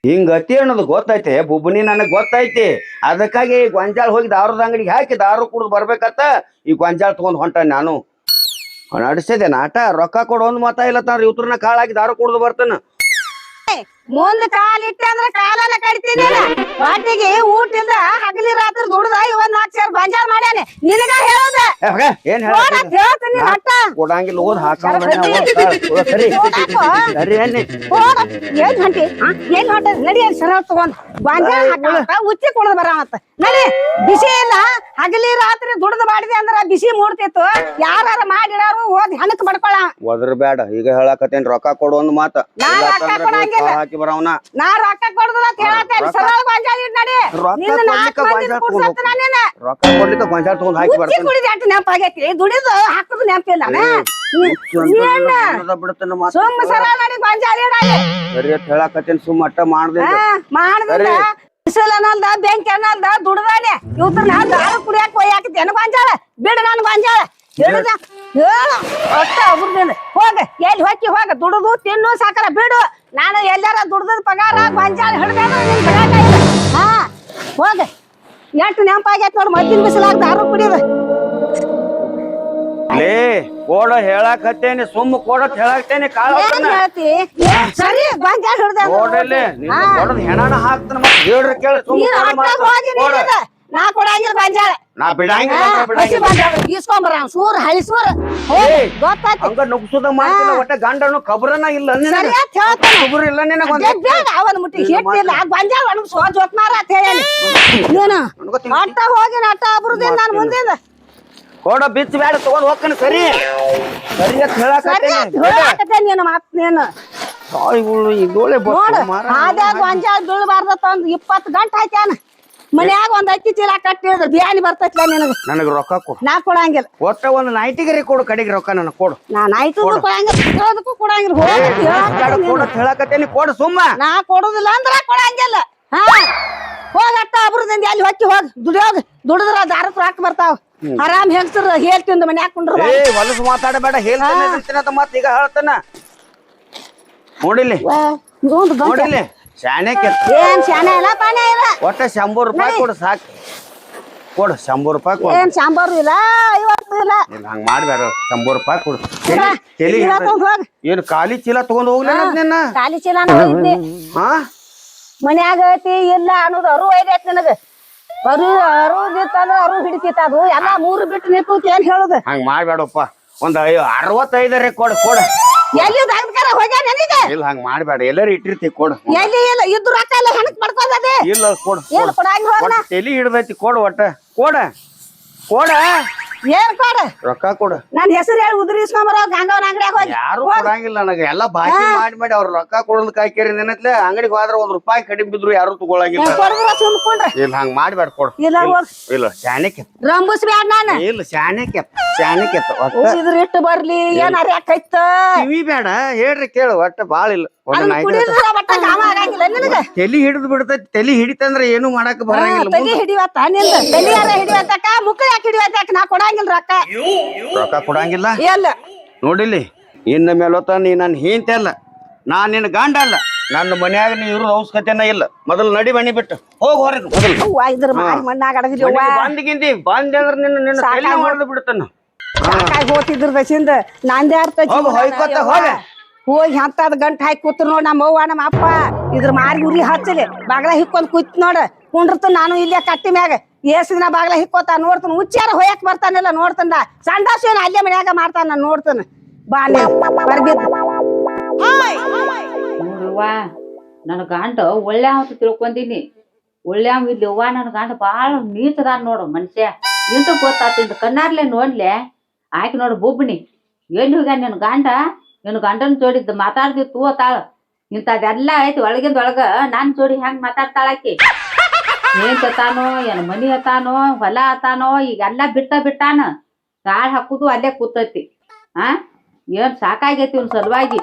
ಹಿಂಗ ಅತಿ ಅನ್ನೋದು ಗೊತ್ತೈತೆ ಬುಬ್ಬನಿ ನನಗ್ ಗೊತ್ತೈತಿ. ಅದಕ್ಕಾಗಿ ಈ ಗೊಂಜಾಳ ಹೋಗಿ ದಾರದ ಅಂಗಡಿಗೆ ಹಾಕಿ ದಾರು ಕುಡ್ದು ಬರ್ಬೇಕತ್ತ ಈ ಗೊಂಜಾಳ ತಗೊಂಡ್ ಹೊಂಟ ನಾನು. ನಡೆಸಿದೆ ನಾಟ ರೊಕ್ಕ ಕೊಡೋ ಒಂದ್ ಮಾತ ಇಲ್ಲ ತಾನ ಇವ್ರನ್ನ ಕಾಳಾಗಿ ದಾರು ಕುಡ್ದು ಬರ್ತಾನ. ಮುಂದ್ ಕಾಲ್ ಇಟ್ಟೆ ಅಂದ್ರ ಕಾಲೆಲ್ಲ ಕಡಿತೀನಿ ಪಾಟಿಗೆ ಊಟ ಇಲ್ದ ಹಗಲಿ ರಾತ್ರಿ ದುಡ್ದ ಇವನ್ ನಾಕ್ ಸೇರ್ ಬಂಜಾರ್ ಮಾಡ್ಯಾನೆ ನಿನಗ ಹೇಳೋದ ಏನ್ ಹೇಳ್ತೀನಿ ಅಟ್ಟ ಕೊಡಂಗಿಲ್ಲ ಓದ್ ಹಾಕ ಸರಿ ಸರಿ ಏನ್ ಹೊಂಟಿ ಏನ್ ಹೊಂಟ ನಡಿ ಅಲ್ಲಿ ಸರ ತಗೊಂಡ್ ಬಂಜಾರ್ ಹಾಕ ಉಚ್ಚಿ ಬರ ಬರಾಮತ್ತ ನಡಿ ಬಿಸಿ ಇಲ್ಲ ಹಗಲಿ ರಾತ್ರಿ ದುಡ್ದು ಮಾಡಿದೆ ಅಂದ್ರ ಬಿಸಿ ಮೂಡ್ತಿತ್ತು ಯಾರು ಮಾಡಿಡಾರು ಓದ್ ಹೆಣಕ್ ಬಡ್ಕೊಳ ಒದ್ರ ಬೇಡ ಈಗ ಹೇಳಕತ್ತೇನ್ ರೊಕ್ಕ ಕೊಡು ಒಂದ್ ಮಾತ ಹಾಕಿ ಬರವನ? ನಾ ರೊಕ್ಕ ಕೊಡುದಿಲ್ಲ ಅಂತ ಹೇಳತ್ತೇನೆ ಸರಳ ಗೊಂಜಾಳ ಇಡ್ ನಡಿ. ನಿನ್ನ ನಾಲ್ಕು ಮಂದಿ ಕುಡ್ಸತ್ತ ನಾನೇನ. ರೊಕ್ಕ ಕೊಡ್ಲಿಕ್ಕ ಗೊಂಜಾಳ ತಗೊಂಡ್ ಹಾಕಿ ಬರ್ತೀನಿ. ಕುಡಿದ ನೆಪ ಆಗೈತಿ? ದುಡಿದು ಹಾಕುದು ನೆನಪಿಲ್ಲ ಏನ? ಸುಮ್ಮ ಸರಳ ನಡಿ ಗೊಂಜಾಳ ಇಡಾಲಿ ಸರಿ ಅಂತ ಹೇಳಕತ್ತೇನ್ ಸುಮ್ಮ ಅಟ್ಟ ಮಾಡ್ದೆ ಮಾಡದಿಲ್ಲ ಬಿಸಿಲು ಅನ್ನಲ್ದ ಬೆಂಕಿ ಅನ್ನಲ್ದ ದುಡ್ದಾನೆ. ಇವ್ರನ್ನ ದಾರು ಕುಡಿಯಾಕ ಒಯ್ಯಾಕತ್ತೇನು ಗೊಂಜಾಳ? ಬಿಡು ನಾನು ಗೊಂಜಾಳ. ಒಬ್ರದಿಲ್ಲ ಹೋಗ ಎಲ್ಲಿ ಹೋಗಿ ಹೋಗ ದುಡುದು ತಿನ್ನು ಸಾಕಲ್ಲ ಬಿಡು. ನಾನು ಎಲ್ಲಾರ ದುಡ್ದದ ಪಗಾರ ಗೊಂಜಾಳ ಹಿಡ್ದಾನ ನಿನ್ ಬಿಡಾಕ ಇಲ್ಲ. ಹಾ ಹೋಗ. ಎಂಟು ನೆನಪಾಗೈತ್ ನೋಡು ಮದ್ದಿನ ಬಿಸಿಲಾಗ ದಾರು ಕುಡಿಯೋದು ಲೇ ಕೋಡ ಹೇಳಾಕತ್ತೇನಿ ಸುಮ್ಮ ಕೋಡತ್ ಹೇಳಾಕ್ತೇನಿ ಕಾಳ ಏನ್ ಹೇಳ್ತಿ? ಸರಿ ಗೊಂಜಾಳ ಹಿಡ್ದ ಕೋಡಲ್ಲಿ ನಿನ್ನ ಕೊಡದ್ ಹೆಣನ ಹಾಕ್ತಾನ ಮತ್ತೆ ಹೇಳ್ರಿ ಕೇಳ ಸುಮ್ಮ ನೀನ್ ಕೋಡ ಅಟ್ಟ ಹೋಗಿ ಕೋಡ. ನೀನ್. ಅದ. ನಾ ಕೊಡಂಗಿಲ್ಲ ಗೊಂಜಾಳ. ನಾ ಬಿಡಂಗಿಲ್ಲ ಅಂದ್ರ ಬಿಡಂಗಿಲ್ಲ ಗೊಂಜಾಳ ಈಸ್ಕೊಂಬರ ಸೂರ್ ಹಳಿಸ್ಬರ್ ಹೋಗಿ ಏಯ್. ಗೊತ್ತಾಯ್ತು. ಹಂಗ ನುಗ್ಸುದ ಮಾಡ್ತಿಲ್ಲ ಒಟ್ಟ ಗಂಡನು ಕಬ್ರನ ಇಲ್ಲ ನಿನಗ. ಸರಿ ಹೇಳ್ತಾನೆ. ಇಲ್ಲ ನಿನಗ ಒಂದ್. ಅದೇ ಬೇಡ ಅವನ್ ಮುಟ್ಟಿ ಹಿಟ್ಟಿಲ್ಲ ಗೊಂಜಾಳ ಒಣಗ್ ಸೋ ಜೋತ್ನಾರ ಅಂತ ಹೇಳಿ ನೀನು ಅನ್ಕೋತೀನಿ. ಅಟ್ಟ ಹೋಗಿ ಅಟ್ಟ ಅಬ್ರದಿನ ನಾನು ಮುಂದಿಂದ ಕೋಡ ಬಿಚ್ಚ ಬ್ಯಾಡ ತಗೊಂಡ್ ಹೋಗ್ತಾನೆ ಸರಿ. ಸರಿ ಅಂತ ಸರಿ ಹೇಳಾಕತ್ತೇನಿ ಅಂತ ಹೇಳಾಕತ್ತೆ ನೀನು. ಮಾತ್ ನೀನು ತಾಯಿಗಳು ಇದೋಳೆ ನೋಡು ಆದ್ಯಾಗ ಗೊಂಜಾಳ ಬೀಳ್ಬಾರ್ದತ್ತ ಒಂದ್ ಇಪ್ಪತ್ತು ಗಂಟೆ ಹಾಕ್ಯಾನ ಮನ್ಯಾಗ ಒಂದ್ ಅಕ್ಕಿ ಚೀಲ ಕಟ್ಟಿದ್ರ ಬ್ಯಾನಿ ಬರ್ತೈತ್ಲ ನಿನಗ. ನನಗ ರೊಕ್ಕ ಕೊಡು. ನಾ ಕೊಡಂಗಿಲ್ಲ. ಒಟ್ಟ ಒಂದ್ ನೈಟಿಗರಿ ಕೊಡು ಕಡೆಗೆ ರೊಕ್ಕ ನನಗೆ ಕೊಡು. ನಾ ಆಯ್ತು ಕೊಡಂಗಿಲ್ಲ ಹೇಳೋದಕ್ಕೂ ಕೊಡಂಗಿಲ್ಲ. ಕೊಡು. ಕೊಡು ಸುಮ್ಮ. ನಾ ಕೊಡುದಿಲ್ಲ ಅಂದ್ರ ಕೊಡಂಗಿಲ್ಲ. ಹಾ. ಹೋಗಟ್ಟ ಅಬ್ರದಿಂದ ಅಲ್ಲಿ ಹೊಕ್ಕಿ ಹೋಗ್ ದುಡಿಯೋಗ ದುಡಿದ್ರ ದಾರಕ್ ರೊಕ್ಕ ಬರ್ತಾವ. ಆರಾಮ್ ಹೆಂಗ್ಸರ್ ಹೇಳ್ ತಿಂದು ಮನ್ಯಾಗ ಕುಂಡ್ರ ಏ ಹೊಲಸು ಮಾತಾಡಬೇಡ ಹೇಳ್ತಾನೆ ಮತ್ತೆ ಈಗ ಹೇಳ್ತಾನ. ನೋಡಿಲಿ ನೋಡಿಲಿ ಕೆತ್ತ ಏನ್ ಶಾನೆ ಇಲ್ಲ ಪಾನೆ ಇಲ್ಲ. ಒಟ್ಟ ಶಂಬರ್ ರೂಪಾಯಿ ಕೊಡು ಸಾಕು. ಕೊಡು ಶಂಬರ್ ರೂಪಾಯಿ ಕೊಡು. ಏನ್ ಸಾಂಬಾರು ಇಲ್ಲ ಐವತ್ತು ಇಲ್ಲ. ಇಲ್ಲ ಹಂಗ ಮಾಡ್ಬೇಡ ಶಂಬರ್ ರೂಪಾಯಿ ಕೊಡು. ತಲಿ ಚೀಲ ತಗೊಂಡ್ ಹೋಗ್. ಏನು ಖಾಲಿ ಚೀಲ ತಗೊಂಡ್ ಹೋಗ್ಲಿ ನಿನ್ನ? ಖಾಲಿ ಚೀಲ ಹೋಗಿದ್ನಿ. ಹಾ? ಮನ್ಯಾಗ ಐತಿ ಇಲ್ಲ ಅನ್ನೋದು ಅರು ಐದೈತಿ ನನಗ. ಅರು ಅರುದಿತ್ತಂದ್ರ ಅರು ಹಿಡಿತಿತ್ತ ಅದು. ಎಲ್ಲಾ ಮೂರು ಬಿಟ್ಟು ನಿಂತು ಏನ್ ಹೇಳುದು? ಹಂಗ ಮಾಡ್ಬೇಡಪ್ಪ. ಒಂದ್ ಐ ಅರವತ್ತೈದರೇ ಕೊಡು ಕೊಡು. ಎಲ್ಲಿ ದಾಗಕಾರ ಹೋಗ್ಯಾ ನನಗೆ? ಇಲ್ಲ ಹಂಗ ಮಾಡಬೇಡ. ಎಲ್ಲರೂ ಇಟ್ಟಿರ್ತಿ ಕೊಡು. ಎಲ್ಲಿ ಇಲ್ಲ ಇದ್ದು ರೊಕ್ಕ ಎಲ್ಲ ಹೆಣಕ್ ಮಾಡ್ಕೊಂಡದೆ ಇಲ್ಲ ಕೊಡು ಏನ್ ಕೊಡಂಗ ಹೋಗ್ನ ತಲಿ ಹಿಡ್ದೈತಿ ಕೊಡು ಒಟ್ಟ. ಕೊಡ. ಕೊಡ. ಏನ್ ಕೊಡ? ರೊಕ್ಕ ಕೊಡು. ನನ್ ಹೆಸರು ಹೇಳಿ ಉದ್ರಿಸ್ಕೊಂಬರ ಗಂಗವನ ಅಂಗಡಿಯಾಗ ಹೋಗಿ. ಯಾರು ಕೊಡಂಗಿಲ್ಲ ನನಗೆ. ಎಲ್ಲ ಬಾಕಿ ಮಾಡಿ ಮಾಡಿ ಅವ್ರ ರೊಕ್ಕ ಕೊಡೋದ್ ಕಾಯ್ಕೇರಿ ನೆನತ್ಲೆ ಅಂಗಡಿಗೆ ಹೋದ್ರ ಒಂದ್ ರೂಪಾಯಿ ಕಡಿಮೆ ಬಿದ್ರು ಯಾರು ತಗೊಳಂಗಿಲ್ಲ. ಕೊಡುದ್ರ ಸುಮ್ಕೊಂಡ್ರ ಇಲ್ಲ ಹಂಗ ಮಾಡ್ಬೇಡ ಕೊಡು. ಇಲ್ಲ ಹೋಗ್. ಇಲ್ಲ ಕೆತ್ತ ರಂಬುಸ್ ಬ್ಯಾಡ ನಾನು. ಇಲ್ಲ ಕೆತ್ತ ಒಟ್ಟ ಇದ್ರ ಇಟ್ಟು ಬರ್ಲಿ ಏನ್ ಅರ್ಯಾಕೈತ ಕಿವಿ ಬೇಡ ಹೇಳ್ರಿ ಕೇಳು ಒಟ್ಟ ಬಾಳ ಇಲ್ಲ ತಲಿ ಹಿಡಿದು ಬಿಡ್ತೈತಿ. ತಲಿ ಹಿಡಿತಂದ್ರ ಏನು ಮಾಡಕ್ ಬರಂಗಿಲ್ಲ. ತಲಿ ಹಿಡಿವತ್ತ ನಿಂದ? ತಲಿ ಯಾರ ಹಿಡಿವತ್ತಕ್ಕ ಮುಕ್ಕ ಯಾಕೆ ಹಿಡಿವತ್ತಕ್ಕ ನಾ ಕೊಡಂಗಿಲ್ಲ ರೊಕ್ಕ. ರೊಕ್ಕ ಕೊಡಂಗಿಲ್ಲ? ಎಲ್ಲ ನೋಡಿಲಿ ಇನ್ನ ಮೇಲೊತ್ತ ನೀ ನನ್ನ ಹೀಂತೆ ಅಲ್ಲ. ನಾ ನಿನ್ನ ಗಂಡ ಅಲ್ಲ. ನನ್ನ ಮನ್ಯಾಗ ನೀ ಇರೋ ಅವಶ್ಯಕತೆನ ಇಲ್ಲ. ಮೊದಲು ನಡಿ ಮನಿ ಬಿಟ್ಟು. ಹೋಗಿ ಹೊರಗೆ ಮೊದಲು. ಇದ್ರ ಮಣ್ಣಾಗ ಅಡಗಿರಿ ಬಂದ್ಗಿಂದಿ ಬಂದೆ ಅಂದ್ರೆ ನಿನ್ನ ನಿನ್ನ ತಲೆ ಹೊಡೆದು ಬಿಡ್ತಾನ ಹೋಗ್ತಿದ್ರ ಹೋತಿದ್ರ ದಶಿಂದ. ನಂದೇ ಅರ್ಥ ಹೋಗು, ಹೊಯ್ಕೊತ ಹೋಗ. ಹೋಗಿ ಎಂತದ್ ಗಂಟ್ ಹಾಕಿ ಕೂತ್ ನೋಡ್ ನಮ್ಮ ಅವ್ವ, ನಮ್ಮ ಅಪ್ಪ. ಇದ್ರ ಮಾರಿ ಉರಿ ಹಚ್ಚಲಿ. ಬಾಗ್ಲ ಹಿಕ್ಕೊಂಡ್ ಕೂತ್ ನೋಡ. ಕುಂಡ್ರತ ನಾನು ಇಲ್ಲೇ ಕಟ್ಟಿ ಮ್ಯಾಗ. ಏಸ್ ದಿನ ಬಾಗ್ಲ ಹಿಕ್ಕೋತ ನೋಡ್ತಾನ. ಹುಚ್ಚಾರ ಹೋಯಕ್ ಬರ್ತಾನಿಲ್ಲ ನೋಡ್ತಾನ ಸಂಡಾಸ ಏನ ಅಲ್ಲೇ ಮನ್ಯಾಗ ಮಾಡ್ತಾನ ನೋಡ್ತಾನ. ಬಾಲೆ ನನ್ ನೋಡ್ರವ್ವ ನನ್ನ ಗಂಡ ಒಳ್ಳೆ ಅಂತ ತಿಳ್ಕೊಂಡಿನಿ. ಒಳ್ಳೆ ಇಲ್ಲಿ ಅವ್ವ ನನ್ನ ಗಂಡ ಬಾಳ ನೀಚದಾನ ನೋಡು ಮನುಷ್ಯ. ಇಂತ ಗೊತ್ತಾತಿಂದ ಕಣ್ಣಾರ್ಲೆ ನೋಡ್ಲೆ. ಆಯ್ಕೆ ನೋಡು ಬೊಬ್ಬನಿ. ಎಲ್ಲಿ ಹೋಗ್ಯಾನ ನನ್ ಗಂಡ? ನಿನ್ ಗಂಡನ ಜೋಡಿದ್ದು ಮಾತಾಡ್ತಿತ್ತು ಅತ್ತಾಳ ಇಂಥದ್ದೆಲ್ಲ ಐತಿ ಒಳಗಿಂದ ಒಳಗ ನನ್ನ ಜೋಡಿ ಹೆಂಗ್ ಮಾತಾಡ್ತಾಳ ಆಕಿ ಏನ್ ತಾನೋ ಏನ್ ಮನಿ ಹತ್ತಾನೋ ಹೊಲ ಹತ್ತಾನೋ ಈಗೆಲ್ಲ ಬಿಟ್ಟ ಬಿಟ್ಟಾನ. ಕಾಳ್ ಹಾಕುದು ಅಲ್ಲೇ ಕೂತೈತಿ. ಆ? ಏನ್ ಸಾಕಾಗೈತಿ ಇವ್ನ ಸಲುವಾಗಿ?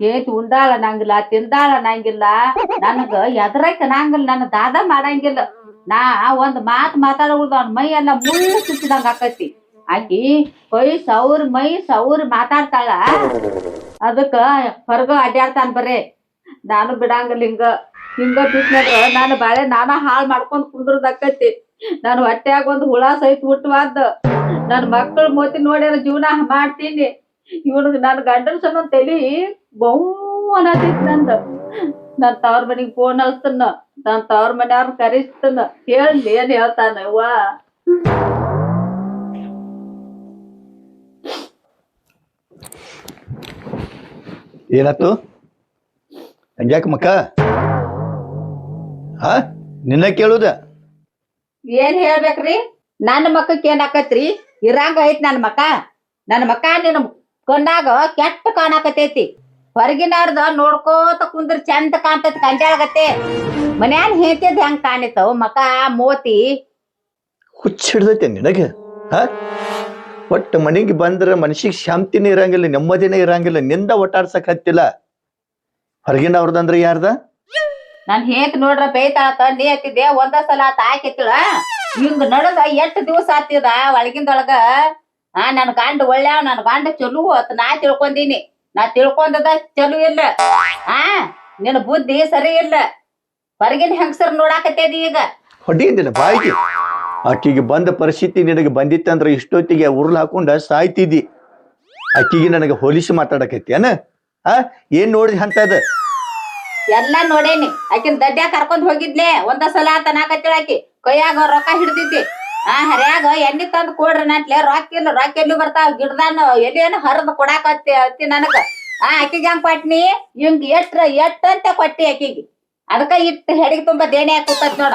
ಏತ್ ಉಂಡಾಳ ನಂಗಿಲ್ಲ, ತಿಂದಾಳ ನಂಗಿಲ್ಲ. ನನಗ ಎದ್ರಕ್ಕೆ ನಂಗಿಲ್ಲ, ನನ್ನ ದಾದ ಮಾಡಂಗಿಲ್ಲ. ನಾ ಒಂದ್ ಮಾತ್ ಮಾತಾಡೋದು ಅವ್ನ ಮೈ ಎಲ್ಲ ಮುಳ್ಳು ಸುತ್ತಿದಂಗ ಆಕೈತಿ. ಆಕಿ ಕೈ ಸೌರ್ ಮೈ ಸೌರ್ ಮಾತಾಡ್ತಾಳ. ಅದಕ್ಕ ಹೊರಗ ಅಡ್ಡಾಡ್ತಾನ ಬರ್ರಿ. ನಾನು ಬಿಡಂಗಿಲ್ಲ ಹಿಂಗ. ಹಿಂಗ ಬಿಟ್ಟ ನಾನು ಬಾಳೆ ನಾನ ಹಾಳ್ ಮಾಡ್ಕೊಂಡ್ ಕುಂದ್ರದಕ್ಕೈತಿ. ನಾನು ಹೊಟ್ಯಾಗ ಒಂದ್ ಹುಳ ಸಹಿತ ಹುಟ್ಟುವಾದ ನನ್ ಮಕ್ಕಳ ಮೋತಿ ನೋಡ್ಯಾರ ಜೀವನ ಮಾಡ್ತೀನಿ. ಇವನಿಗೆ ನನ್ನ ಗಂಡನ ಸಣ್ಣ ತಲಿ ಬಹು ಅನ್ನತೈತಿ ನಂದು. ನನ್ ತವ್ರ ಮನಿಗ್ ಫೋನ್ ಹಚ್ತನ. ನನ್ನ ತವ್ರ ಮನೆಯವ್ರನ್ನ ಕರಿಸ್ತನ. ಹೇಳಿ ಏನ್ ಹೇಳ್ತಾನ ಅವ್ವ? ಏನಾತು ಹಂಗ್ಯಾಕ ಮಕ್ಕ? ಹಾ? ನಿನ್ನ ಕೇಳುದ? ಏನ್ ಹೇಳ್ಬೇಕ್ರಿ? ನನ್ನ ಮಕ್ಕಕ್ ಏನ್ ಆಕತ್ರಿ? ಇರಂಗ ಐತ್ ನನ್ನ ಮಕ್ಕ. ನನ್ ಮಕ್ಕ ನಿನ್ನ ಕಣ್ಣಾಗ ಕೆಟ್ಟ ಕಾಣಾಕತೈತಿ ಹೊರಗಿನವ್ರದ ನೋಡ್ಕೋತ ಕುಂದ್ರ ಚಂದ ಕಾಣ್ತೈತಿ ಕಂಜಾಳಗತ್ತೆ ಮನ್ಯಾಗ ಹೇಳ್ತಿದ್ ಹೆಂಗ್ ಕಾಣಿತವ್ ಮಕ ಮೋತಿ. ಹುಚ್ಚ ಹಿಡ್ದೈತೆ ನಿನಗೆ ಹಾ? ಒಟ್ಟು ಮನೆಗೆ ಬಂದ್ರೆ ಮನ್ಸಿಗೆ ಶಾಂತಿನೇ ಇರಂಗಿಲ್ಲ ನೆಮ್ಮದಿನೇ ಇರಂಗಿಲ್ಲ ನಿಂದ ಒಟ್ಟಾಡ್ಸಕ್ ಹತ್ತಿಲ್ಲ. ಹೊರಗಿನವ್ರದಂದ್ರೆ ಯಾರ್ದ? ನಾನ್ ಹೇತ್ ನೋಡ್ರ ಬೇಯ್ತಾಳತ ನೀ ಹತ್ತಿದ್ದೆ ಒಂದ ಸಲ ಆತ ಹಾಕಿತ್ತಿಳ ಹಿಂಗ್ ನಡದ ಎಷ್ಟ್ ದಿವಸ ಆತಿದ ಒಳಗಿಂದೊಳಗ? ಆ ನನ್ ಗಂಡ ಒಳ್ಳೆವ್ ನನ್ ಗಂಡ ಚಲೋ ಅತ್ ನಾ ತಿಳ್ಕೊಂದಿನಿ ನಾ ತಿಳ್ಕೊಂಡದ ಚಲೋ ಇಲ್ಲ. ಆ ನಿನ್ ಬುದ್ಧಿ ಸರಿ ಇಲ್ಲ. ಹೊರಗಿನ ಹೆಂಗಸರ್ ನೋಡಾಕತ್ತೇದಿ ಈಗ? ಹೊಡಿಯಿಂದಿಲ್ಲ ಬಾಯಿಗೆ. ಆಕಿಗೆ ಬಂದ ಪರಿಸ್ಥಿತಿ ನಿನಗೆ ಬಂದಿತ್ತಂದ್ರೆ ಇಷ್ಟೊತ್ತಿಗೆ ಉರುಳು ಹಾಕೊಂಡು ಸಾಯ್ತಿದ್ದಿ. ಆಕಿಗೆ ನನಗೆ ಹೋಲಿಸಿ ಮಾತಾಡಕೈತಿ ಏನ? ಆ, ಏನ್ ಅಂತ ಅಂತದ ಎಲ್ಲಾ ನೋಡೇನಿ. ಆಕಿನ ದಡ್ಡ್ಯಾ ಕರ್ಕೊಂಡ್ ಹೋಗಿದ್ಲೆ. ಒಂದ ಸಲ ಆತ ನಾಕತ್ತಿಳ ಆಕಿ. ಕೈಯಾಗ ರೊಕ್ಕ ಹಿಡ್ದಿದ್ದಿ. ಆ, ಹರ್ಯಾಗ ಎಣ್ಣೆ ತಂದ್ ಕೊಡ್ರಿ ನಾಟ್ಲೆ. ರೊಕ್ಕ ಇಲ್ಲ, ರೊಕ್ಕ ಎಲ್ಲಿ ಬರ್ತಾವ? ಗಿಡದಾನ ಎಲ್ಲಿ ಹರಿದ್ ಕೊಡಾಕ ಅತ್ತಿ ನನಗ. ಆ, ಆಕಿಗೆ ಹಂಗ್ ಕೊಟ್ನಿ? ಹಿಂಗ್ ಎಷ್ಟ್ರ ಎಷ್ಟ್ ಅಂತ ಕೊಟ್ಟಿ ಆಕಿಗೆ. ಅದಕ್ಕ ಇಟ್ಟು ಹೆಡಿಗೆ ತುಂಬಾ ದೇಣಿ ಹಾಕಿ ಕೂತತ್ ನೋಡ.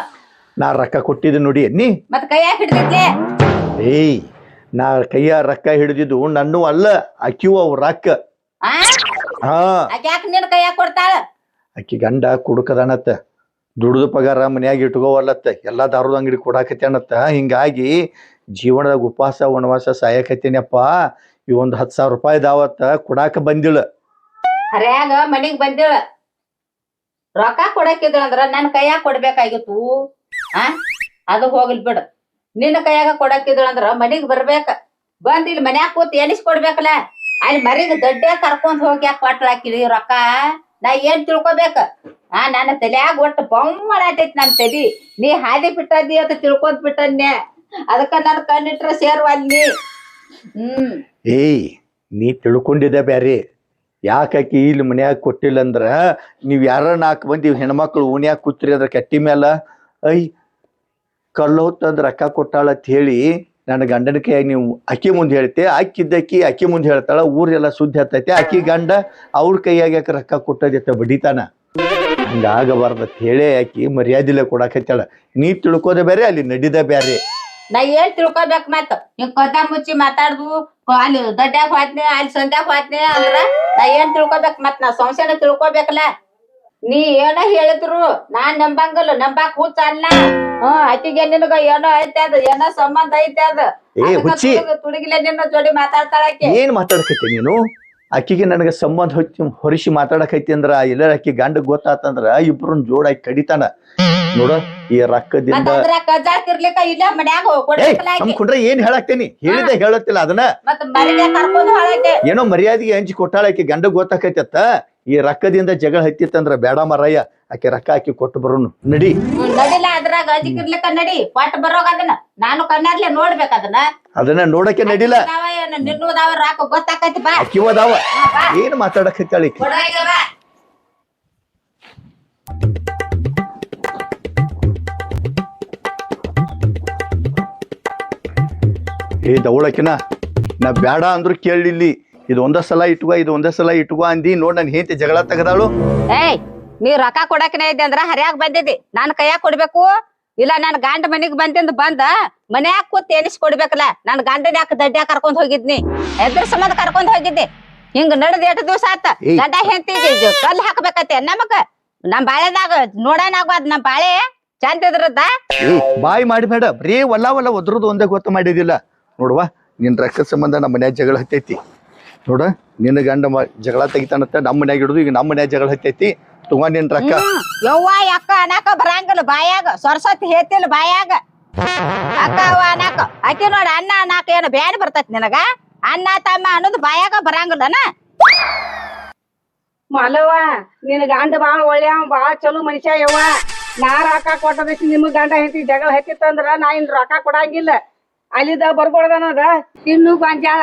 ನಾ ರೊಕ್ಕ ಕೊಟ್ಟಿದ್ದು ನೋಡಿ ನೀ ಮತ್ ಕೈಯಾಗ ಹಿಡ್ದಿದ್ಲೆ ಏಯ್ ನಾ ಕೈಯ ರೊಕ್ಕ ಹಿಡಿದಿದ್ದು ನನ್ನ ಅಲ್ಲ ಅಕ್ಕಿವು ಅವು ರೊಕ್ಕ. ಆ? ಹಾ. ಆಕೆ ಯಾಕೆ ನಿನ್ ಕೈಯಾಗ ಕೊಡ್ತಾಳ? ಅಕ್ಕಿ ಗಂಡ ಕುಡುಕದಾನತ್ತ ದುಡ್ದು ಪಗಾರ ಮನ್ಯಾಗ ಇಟ್ಕೋವಲ್ಲತ್ತ ಎಲ್ಲಾ ದಾರದ ಅಂಗಡಿ ಕೊಡಾಕತ್ತೇನತ್ತ ಹಿಂಗಾಗಿ ಜೀವನದಾಗ ಉಪವಾಸ ವನವಾಸ ಸಾಯಕತ್ತೇನಪ್ಪ. ಈ ಒಂದ್ ಹತ್ತು ಸಾವಿರ ರೂಪಾಯಿ ದಾವತ್ತ ಕೊಡಾಕ ಬಂದಿಳ ಹರ್ಯಾಗ ಮನಿಗ್ ಬಂದಿಳ ರೊಕ್ಕ ಕೊಡಕಿದ್ರ ಅಂದ್ರ ನನ್ ಕೈಯಾಗ ಕೊಡ್ಬೇಕಾಗಿತ್ತು. ಆ? ಅದು ಹೋಗ್ಲಿ ಬಿಡು. ನಿನ್ನ ಕೈಯಾಗ ಕೊಡಾಕಿದ್ರು ಅಂದ್ರ ಮನಿಗ್ ಬರ್ಬೇಕ. ಬಂದ್ ಇಲ್ಲಿ ಮನ್ಯಾಗ ಕೂತ್ ಎನಿಸ್ ಕೊಡ್ಬೇಕಲ್ಲ. ಅಲ್ಲಿ ಮರಿಗ್ ದಡ್ಡೆ ಕರ್ಕೊಂಡ್ ಹೋಗಿ ಯಾಕೆ ಕೊಟ್ಲಾಕಿರಿ ರೊಕ್ಕ. ನಾ ಏನ್ ತಿಳ್ಕೊಬೇಕ? ಆ, ನನ್ನ ತಲೆಯಾಗ ಒಟ್ಟು ಬೊಮ್ಮಳಾಟೈತಿ ನನ್ನ ನನ್ ತಲಿ. ನೀ ಹಾದಿ ಬಿಟ್ಟದಿ ಅಂತ ತಿಳ್ಕೊಂತ ಬಿಟ್ಟನ್ನೆ. ಅದಕ್ಕ ನನ್ ಕಣ್ಣಿಟ್ರ ಸೇರ್ವಲ್ಲಿ ಹ್ಮ್. ಏಯ್, ನೀ ತಿಳ್ಕೊಂಡಿದ್ದೆ ಬ್ಯಾರಿ. ಯಾಕಾಕಿ ಇಲ್ಲಿ ಮನ್ಯಾಗ ಕೊಟ್ಟಿಲ್ಲ ಅಂದ್ರ ನೀವ್ ಯಾರ ನಾಲ್ಕು ಮಂದಿ ಹೆಣ್ಮಕ್ಳು ಓಣ್ಯಾಗ ಕೂತ್ರಿ ಅಂದ್ರ ಕೆಟ್ಟಿ ಮ್ಯಾಲ? ಐ ರೊಕ್ಕ ಕೊಟ್ಟಾಳ ಅಂತ ಹೇಳಿ ನನ್ನ ಗಂಡನ ಕೈಯಾಗ ನೀವು ಅಕ್ಕಿ ಮುಂದೆ ಹೇಳ್ತೆ ಅಕ್ಕಿದ್ದಕ್ಕಿ ಅಕ್ಕಿ ಮುಂದೆ ಹೇಳ್ತಾಳ, ಊರೆಲ್ಲ ಸುದ್ದಿ ಹತ್ತೈತೆ, ಅಕ್ಕಿ ಗಂಡ ಅವ್ರ ಕೈಯಾಗ ಯಾಕೆ ರೊಕ್ಕ ಕೊಟ್ಟದಿತ್ತ ಬಡಿತಾನ? ಹಂಗಾಗಬಾರ್ದು ಹೇಳೇ ಆಕಿ ಮರ್ಯಾದಿಲ್ಲ ಕೊಡಾಕತ್ತಾಳ. ನೀ ತಿಳ್ಕೋದೆ ಬೇರೆ ಅಲ್ಲಿ ನಡಿದ ಬೇರೆ ನಾ ಏನ್ ತಿಳ್ಕೊಬೇಕ್ ಮತ್ತ? ನೀವ್ ಕದ ಮುಚ್ಚಿ ಮಾತಾಡ್ದು, ಅಲ್ಲಿ ದೊಡ್ಡ ಹೋದ್ನೆ ಅಲ್ಲಿ ಸಂಧ್ಯಾಗ ಹೋದ್ನೆ ಅಂದ್ರ ನಾ ಏನ್ ತಿಳ್ಕೊಬೇಕ್ ಮತ್ ನಾ ಸಂಶಯನ ತಿಳ್ಕೊಬೇಕಲ್ಲ? ನೀ ಏನ ಹೇಳಿದ್ರು ನಾನ್ ನಂಬಂಗಲ್ಲ ನಂಬಾಕ್ ಹುಚ್ಚ ಅಲ್ಲ. ಹ್ಮ್ ಆಕಿಗೆ ನಿನಗ ಏನೋ ಐತೆ ಅದ ಏನೋ ಸಂಬಂಧ ಐತೆ ಅದ. ಏ ಹುಚ್ಚಿ. ತುಡುಗಿಲೆ ನಿನ್ನ ಜೋಡಿ ಮಾತಾಡ್ತಾಳಾಕಿ. ಏನ್ ಮಾತಾಡ್ಕೈತಿ ನೀನು? ಅಕ್ಕಿಗೆ ನನಗೆ ಸಂಬಂಧ ಹೊಚ್ಚಿ ಹೊರಿಸಿ ಮಾತಾಡಕೈತಿ ಅಂದ್ರ ಎಲ್ಲರ ಅಕ್ಕಿ ಗಂಡ ಗೊತ್ತಾತಂದ್ರ ಇಬ್ರು ಜೋಡಾಗಿ ಕಡಿತಾನ. ನೋಡ ಈ ರಕ್ಕದಿಂದ ಅನ್ಕೊಂಡ್ರೆ ಆಕಿ. ಏನ್ ಹೇಳಾಕ್ತೇನಿ? ಹೇಳಿದೆ ಹೇಳತ್ತಿಲ್ಲ ಅದನ್ನ. ಏನೋ ಮರ್ಯಾದೆಗೆ ಹಂಚಿ ಕೊಟ್ಟಾಳ ಆಕಿ ಗಂಡ ಗೊತ್ತಾಕೈತತ್ತ? ಈ ರೊಕ್ಕದಿಂದ ಜಗಳ ಹತ್ತಿತ್ತಂದ್ರ ಬೇಡ ಮರಯ್ಯ ಆಕೆ ರೊಕ್ಕ ಹಾಕಿ ಕೊಟ್ಟು ಬರೋನು. ನಡಿ. ಹ್ಮ್, ನಡಿಲ್ಲ ಅದ್ರಾಗ ಅಜಿಕಿರ್ಲಿಕ್ಕ ನಡಿ ಕೊಟ್ಟು ಬರೋಗ ಅದನ್ನ. ನಾನು ಕಣ್ಣಾರ್ಲೆ ನೋಡ್ಬೇಕ ಅದನ್ನ. ಅದನ್ನ ನೋಡಕ್ಕೆ ನಡಿಲ್ಲ ಮಾತಾಡಕ್ ರಾಕ ಗೊತ್ತಾಕೈತಿ ಬಾ. ಅಕ್ಕಿವದಾವ. ಏನ್ ಈಕಿ ಬಾ. ಏ ದವಳಕಿನ ನಾ ಬೇಡ ಅಂದ್ರು ಕೇಳಿಲ್ಲಿ. ಇದು ಒಂದ ಸಲ ಇಟ್ಕೋ ಇದು ಒಂದೇ ಸಲ ಇಟ್ಕೋ ಅಂದಿ. ನೋಡ್ ನನ್ ಹೆಂಡತಿ ಜಗಳ ತೆಗದಾಳು. ಏಯ್ ನೀ ರೊಕ್ಕ ಕೊಡಕನೇ ಇದ್ದೆ ಅಂದ್ರ ಹರಿಯಾಗ್ ಬಂದಿದ್ದಿ. ನಾನ್ ಕೈಯಾಗ ಕೊಡ್ಬೇಕು? ಇಲ್ಲ ನನ್ ಗಂಡ ಮನಿಗ್ ಬಂದಿಂದ ಬಂದ ಮನ್ಯಾಗ ಕೂತ್ ಎನಿಸ್ ಕೊಡ್ಬೇಕಲ್ಲ. ನನ್ ಗಂಡನ ಯಾಕೆ ದಡ್ಡ್ಯಾಗ ಕರ್ಕೊಂಡ್ ಹೋಗಿದ್ನಿ? ಎದ್ರ ಸಂಬಂಧ ಕರ್ಕೊಂಡ್ ಹೋಗಿದ್ದೆ? ಹಿಂಗ್ ನಡೆದ್ ಎಷ್ಟು ದಿವಸ ಆತ? ದಡ್ಡ ಗಂಡ ಕಲ್ಲ ಕಲ್ ಹಾಕ್ಬೇಕತ್ತೆ ನಮಗ. ನಮ್ ಬಾಳೆದಾಗ ನೋಡೋಣಾಗ್ವಾದ್ ನಮ್ ಬಾಳೆ. ಚಂದ ಇದ್ರದ ಬಾಯಿ ಬಾಯಿ ಮಾಡಿಬೇಡ ಬರೀ ಒಲ್ಲ ಒಲ್ಲ ಒದ್ರದ್ದು ಒಂದೇ ಗೊತ್ತ ಮಾಡಿದಿಲ್ಲ. ನೋಡುವ ನಿನ್ ರಕ್ತ ಸಂಬಂಧ ನಮ್ಮ ಮನ್ಯಾಗ ಜಗಳ ಹತ್ತೈತಿ. ನೋಡ ನಿನ್ನ ಗಂಡ ಮ- ಜಗಳ ತೆಗಿತಾನತ್ತ ನಮ್ಮ ಮನ್ಯಾಗ ಹಿಡಿದು ಈಗ ನಮ್ಮ ಮನ್ಯಾಗ ಜಗಳ ಹತ್ತೈತಿ. ತುಂಬಾ ನಿನ್ ರಕ್ಕ. ಯವ್ವ ಅಕ್ಕ ಅನಾಕ ಬರಂಗಿಲ್ಲ ಬಾಯಾಗ ಸರಸ್ವತಿ ಹೇತಿಲ್ಲ ಬಾಯಾಗ. ಅಕ್ಕ ಅವ್ವ ಅನಾಕ. ಆಕಿ ನೋಡ ಅನ್ನ ಅನಾಕ ಏನು ಬ್ಯಾಡ ಬರ್ತೈತಿ ನಿನಗ. ಅನ್ನ ತಮ್ಮ ಅನ್ನೋದು ಬಾಯಾಗ ಬರಂಗಿಲ್ಲನ? ಮಲವ ನಿನ್ ಗಂಡ ಬಾಳ ಒಳ್ಳೆಯ ಬಾಳ ಚಲೋ ಮನುಷ್ಯ ಯವ್ವ. ನಾ ರೊಕ್ಕ ಕೊಟ್ಟದಕ್ಕೆ ನಿಮ್ ಗಂಡ ಹೆಂಡತಿ ಜಗಳ ಹತ್ತಿತ್ತಂದ್ರ ನಾ ಇನ್ ರೊಕ್ಕ ಕೊಡಂಗಿಲ್ಲ. ಅಲ್ಲಿದ ಅದ ಇನ್ನು ಗೊಂಜಾಳ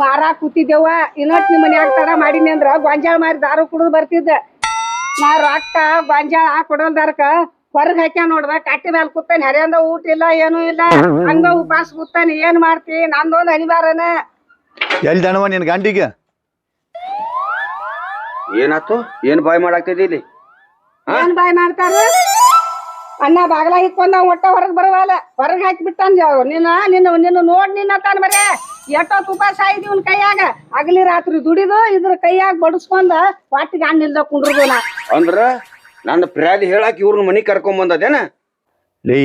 ಮಾರಾಕ್ ಕೂತಿದ್ದೇವ ಇನ್ನೊಟ್ ನಿಮ್ಮ ಮನ್ಯಾಗ ತಡ ಮಾಡೀನಿ ಅಂದ್ರ ಗೊಂಜಾಳ ಮಾರಿ ದಾರು ಕುಡಿದು ಬರ್ತಿದ್ದ. ನಾ ರೊಕ್ಕ ಗೊಂಜಾಳ ಕೊಡಲ್ದಾರಕ ಹೊರಗ್ ಹಾಕ್ಯ ನೋಡ್ದ ಕಟ್ಟಿ ಮ್ಯಾಲ ಕೂತಾನೆ ಹರಿಯಂದ ಊಟ ಇಲ್ಲ ಏನು ಇಲ್ಲ. ಹಂಗ ಉಪಾಸ ಕೂತಾನೆ ಏನ್ ಮಾಡ್ತಿ? ನಂದೊಂದ್ ಅನಿವಾರ್ಯನ. ಎಲ್ಲಿ ದಣವ ನಿನ್ ಗಂಡಿಗೆ? ಏನಾತು? ಏನ್ ಬಾಯ್ ಮಾಡಾಕ್ತಿದ್ದಿ ಇಲ್ಲಿ? ಹಾ? ಏನ್ ಬಾಯ್ ಮಾಡ್ತಾರ? ಅಣ್ಣ ಬಾಗಲ ಇಕ್ಕೊಂಡ ಒಟ್ಟ ಹೊರಗ್ ಬರವಲ್ಲ. ಹೊರಗ್ ಹಾಕಿ ಬಿಟ್ಟಾನ ನಿನ್ನ ನಿನ್ನ ನಿನ್ನ ನೋಡ್ ನಿನ್ನ ತಾನ ಬರೇ. ಎಷ್ಟೊತ್ತು ಉಪವಾಸ ಆಯ್ದಿ ಇವ್ನ ಕೈಯಾಗ. ಅಗಲಿ ರಾತ್ರಿ ದುಡಿದು ಇದ್ರ ಕೈಯಾಗ ಬಡಿಸ್ಕೊಂಡ ಹೊಟ್ಟಿಗೆ ಹಣ್ಣಿಲ್ದ ಕುಂಡ್ರದು ನಾ. ಅಂದ್ರ ನನ್ನ ಪ್ರಾದಿ ಹೇಳಾಕ ಇವ್ರನ್ನ ಮನಿ ಕರ್ಕೊಂಡ್ ಬಂದದೇನ? ಲೇ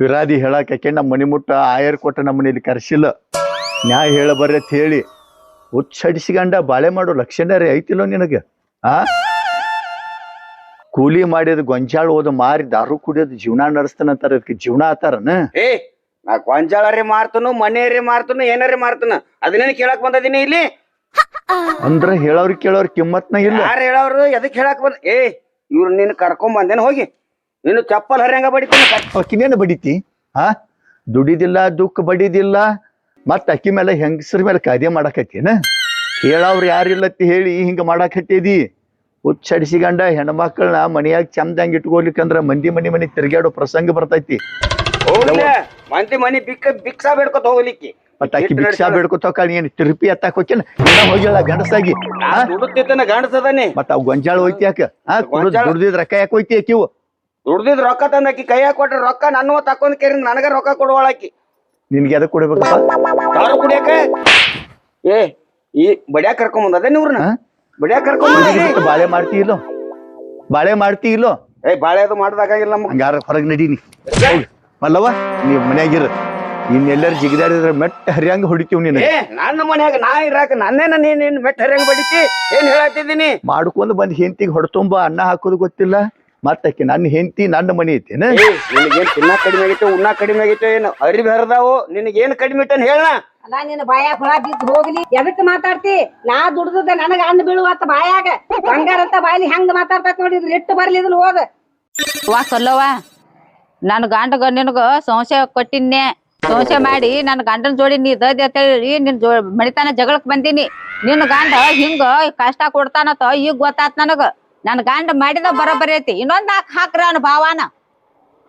ಪಿರಾದಿ ಹೇಳಕ್ಕೆ ನಮ್ಮ ಮನಿ ಮುಟ್ಟ ಆಯರ್ ಕೊಟ್ಟ ನಮ್ಮ ಮನೇಲಿ ಕರ್ಸಿಲ್ಲ? ನ್ಯಾಯ ಹೇಳ ಬರ್ರಿ ಅಂತ ಹೇಳಿ ಉಚ್ಚಡಿಸಿಗಂಡ ಬಾಳೆ ಮಾಡೋ ಲಕ್ಷಣರೇ ಐತಿಲ್ಲೋ ನಿನಗೆ ಆ? ಕೂಲಿ ಮಾಡಿದ ಗೊಂಜಾಳ ಹೋದ ಮಾರಿ ದಾರು ಕುಡಿಯೋದು ಜೀವನ ನಡೆಸ್ತಾನಂತಾರ ಅದಕ್ಕೆ ಜೀವನ ಆತಾರನ? ಏ ನಾ ಗೊಂಜಾಳರಿ ಮಾರ್ತನು ಮನೆಯರಿ ಮಾರ್ತನು ಏನಾರಿ ಮಾರ್ತನು ಅದನ್ನೇನು ಕೇಳಕ್ ಬಂದದೀನಿ ಇಲ್ಲಿ? ಅಂದ್ರ ಹೇಳೋರ್ ಕೇಳೋರ್ ಕಿಮ್ಮತ್ನ ಇಲ್ಲ. ಯಾರು ಹೇಳೋರು ಎದಕ್ ಹೇಳಕ್ ಬಂದ? ಏ ಇವ್ರು ನಿನ್ನ ಕರ್ಕೊಂಡ್ ಬಂದೇನು ಹೋಗಿ. ನೀನು ಚಪ್ಪಲ್ ಹರಿಯಂಗ ಬಡಿತೀನಿ ಅಕ್ಕಿನೇನು ಬಡಿತಿ? ಹಾ? ದುಡಿದಿಲ್ಲ ದುಃಖ ಬಡಿದಿಲ್ಲ ಮತ್ತ ಅಕ್ಕಿ ಮೇಲೆ ಹೆಂಗಸ್ರ ಮೇಲೆ ಕಾಯ್ದೆ ಮಾಡಾಕತ್ತೇನ? ಹೇಳವ್ರು ಯಾರಿಲ್ಲತ್ತಿ ಹೇಳಿ ಹಿಂಗ ಮಾಡಾಕತ್ತಿದಿ? ಹುಚ್ಚಡಿಸಿಗಂಡ ಹೆಣ್ಮಕ್ಳನ್ನ ಮನೆಯಾಗ ಚಂದಂಗ್ ಇಟ್ಕೊಲಿಕ್ಕಂದ್ರ ಮಂದಿ ಮನಿ ಮನಿ ತಿರ್ಗ್ಯಾಡೋ ಪ್ರಸಂಗ ಬರ್ತೈತಿ. ಮಂದಿ ಮನಿ ಬಿಕ್ಕ ಬಿಕ್ಸಾ ಬೇಡ್ಕೊತ ಹೋಗ್ಲಿಕ್ಕೆ. ಮತ್ತ ಆಕಿ ಭಿಕ್ಷಾ ಬೇಡ್ಕೊತ ಏನ್ ತಿರುಪಿ ಎತ್ತಾಕ್ ಹೋಗ್ಯಾನ? ಇನ್ನ ಹೋಗಿಲ್ಲ ಗಂಡಸಾಗಿ? ನಾ ದುಡುತ್ತಿದ್ದನ ಗಂಡಸದನಿ. ಮತ್ತ ಅವ್ ಗೊಂಜಾಳ ಹೋಯ್ತಿ ಯಾಕ? ದುಡ್ದಿದ್ ರೊಕ್ಕ ಯಾಕೆ ಹೋಯ್ತಿ ಆಕಿವು ದುಡ್ದಿದ್ ರೊಕ್ಕ ತಂದಾಕಿ ಕೈಯಾಗ ಕೊಟ್ರೆ ರೊಕ್ಕ ನನ್ನ ತಕೊಂಡ್ ಕೇರಿ ನನಗ ರೊಕ್ಕ ಕೊಡುವಳಾಕಿ ನಿನ್ಗೆ ಎದಕ್ ಕೊಡ್ಬೇಕಪ್ಪ? ದಾರು ಕುಡಿಯಾಕ? ಏ ಈ ಬಡ್ಯಾಕ ಕರ್ಕೊಂಡ್ ಬಂದದ ನೀವ್ರನ್ನ? ಬಡ್ಯಾಕ ಕರ್ಕೊಂಡ್ ಬಾಳೆ ಮಾಡ್ತಿ ಇಲ್ಲೋ? ಬಾಳೆ ಮಾಡ್ತಿ ಇಲ್ಲೋ? ಏ ಬಾಳೆ ಅದು ಮಾಡ್ದಾಗಿಲ್ಲ ನಮ್ಗೆ. ಯಾರ ಹೊರಗ್ ನಡೀನಿ. ಹೋಗ್ ಮಲ್ಲವ್ವ ನೀವ್ ಮನ್ಯಾಗಿರ ಇನ್ನೆಲ್ಲರೂ ಜಿಗಿದಾಡಿದ್ರ ಮೆಟ್ಟ ಹರಿಯಂಗ ಹೊಡಿತೀವ್ ನೀನು. ಏ ನನ್ನ ಮನ್ಯಾಗ ನಾ ಇರಾಕ ನನ್ನೇನ ನೀನ್ ಮೆಟ್ಟ ಹರಿಯಂಗ ಬಡಿತಿ? ಏನ್ ಹೇಳತ್ತಿದ್ದೀನಿ ಮಾಡ್ಕೊಂಡು ಬಂದ್ ಹೆಂತಿಗ್ ಹೊಡ್ತುಂಬ ಅನ್ನ ಹಾಕೋದು ಗೊತ್ತಿಲ್ಲ. ಮತ್ತಕ್ಕೆ ನನ್ನ ಹೆಂಡತಿ ನನ್ನ ಮನಿ ಐತೇನ ಏ ನಿನಗೇನ್ ತಿನ್ನ ಕಡಿಮೆ ಆಗೈತೆ ಉಣ್ಣ ಕಡಿಮೆ ಆಗೈತೆ ಏನು ಅರಿವಿ ಹರಿದಾವು? ನಿನಗೇನ್ ಕಡಿಮೆ ಐತೆ ಹೇಳ ಅಲ್ಲ ನಿನ್ನ ಬಾಯಾಗ ಹುಳ ಬಿದ್ದು ಹೋಗ್ಲಿ ಎದಕ್ ಮಾತಾಡ್ತಿ? ನಾ ದುಡ್ದದ ನನಗ ಅನ್ನ ಬೀಳುವತ್ತ ಬಾಯಾಗ. ಬಂಗಾರ ಅಂತ ಬಾಯಲ್ಲಿ ಹೆಂಗ್ ಮಾತಾಡ್ತಾ ನೋಡಿದ್ರು ಇಟ್ಟು ಬರ್ಲಿ ಇದನ್ನ ಹೋದ. ವಾ ಕಲ್ಲವ್ವ ನನ್ನ ಗಂಡಗ ನಿನಗ ಸಂಶಯ ಕೊಟ್ಟಿನ್ನೆ ಸಂಶಯ ಮಾಡಿ ನನ್ನ ಗಂಡನ ಜೋಡಿ ನೀ ಅಂತ ಹೇಳಿ ನಿನ್ ಜೋ ಮಣಿತಾನ ಜಗಳಕ್ ಬಂದಿನಿ. ನಿನ್ನ ಗಂಡ ಹಿಂಗ ಕಷ್ಟ ಕೊಡ್ತಾನತ ಈಗ ಗೊತ್ತಾತ್ ನನಗ. ನನ್ನ ಗಂಡ ಮಾಡಿದ ಬರೋಬ್ಬರಿ ಐತಿ. ಇನ್ನೊಂದ್ ಹಾಕ್ ಹಾಕ್ರ ಅವನ ಭಾವಾನ.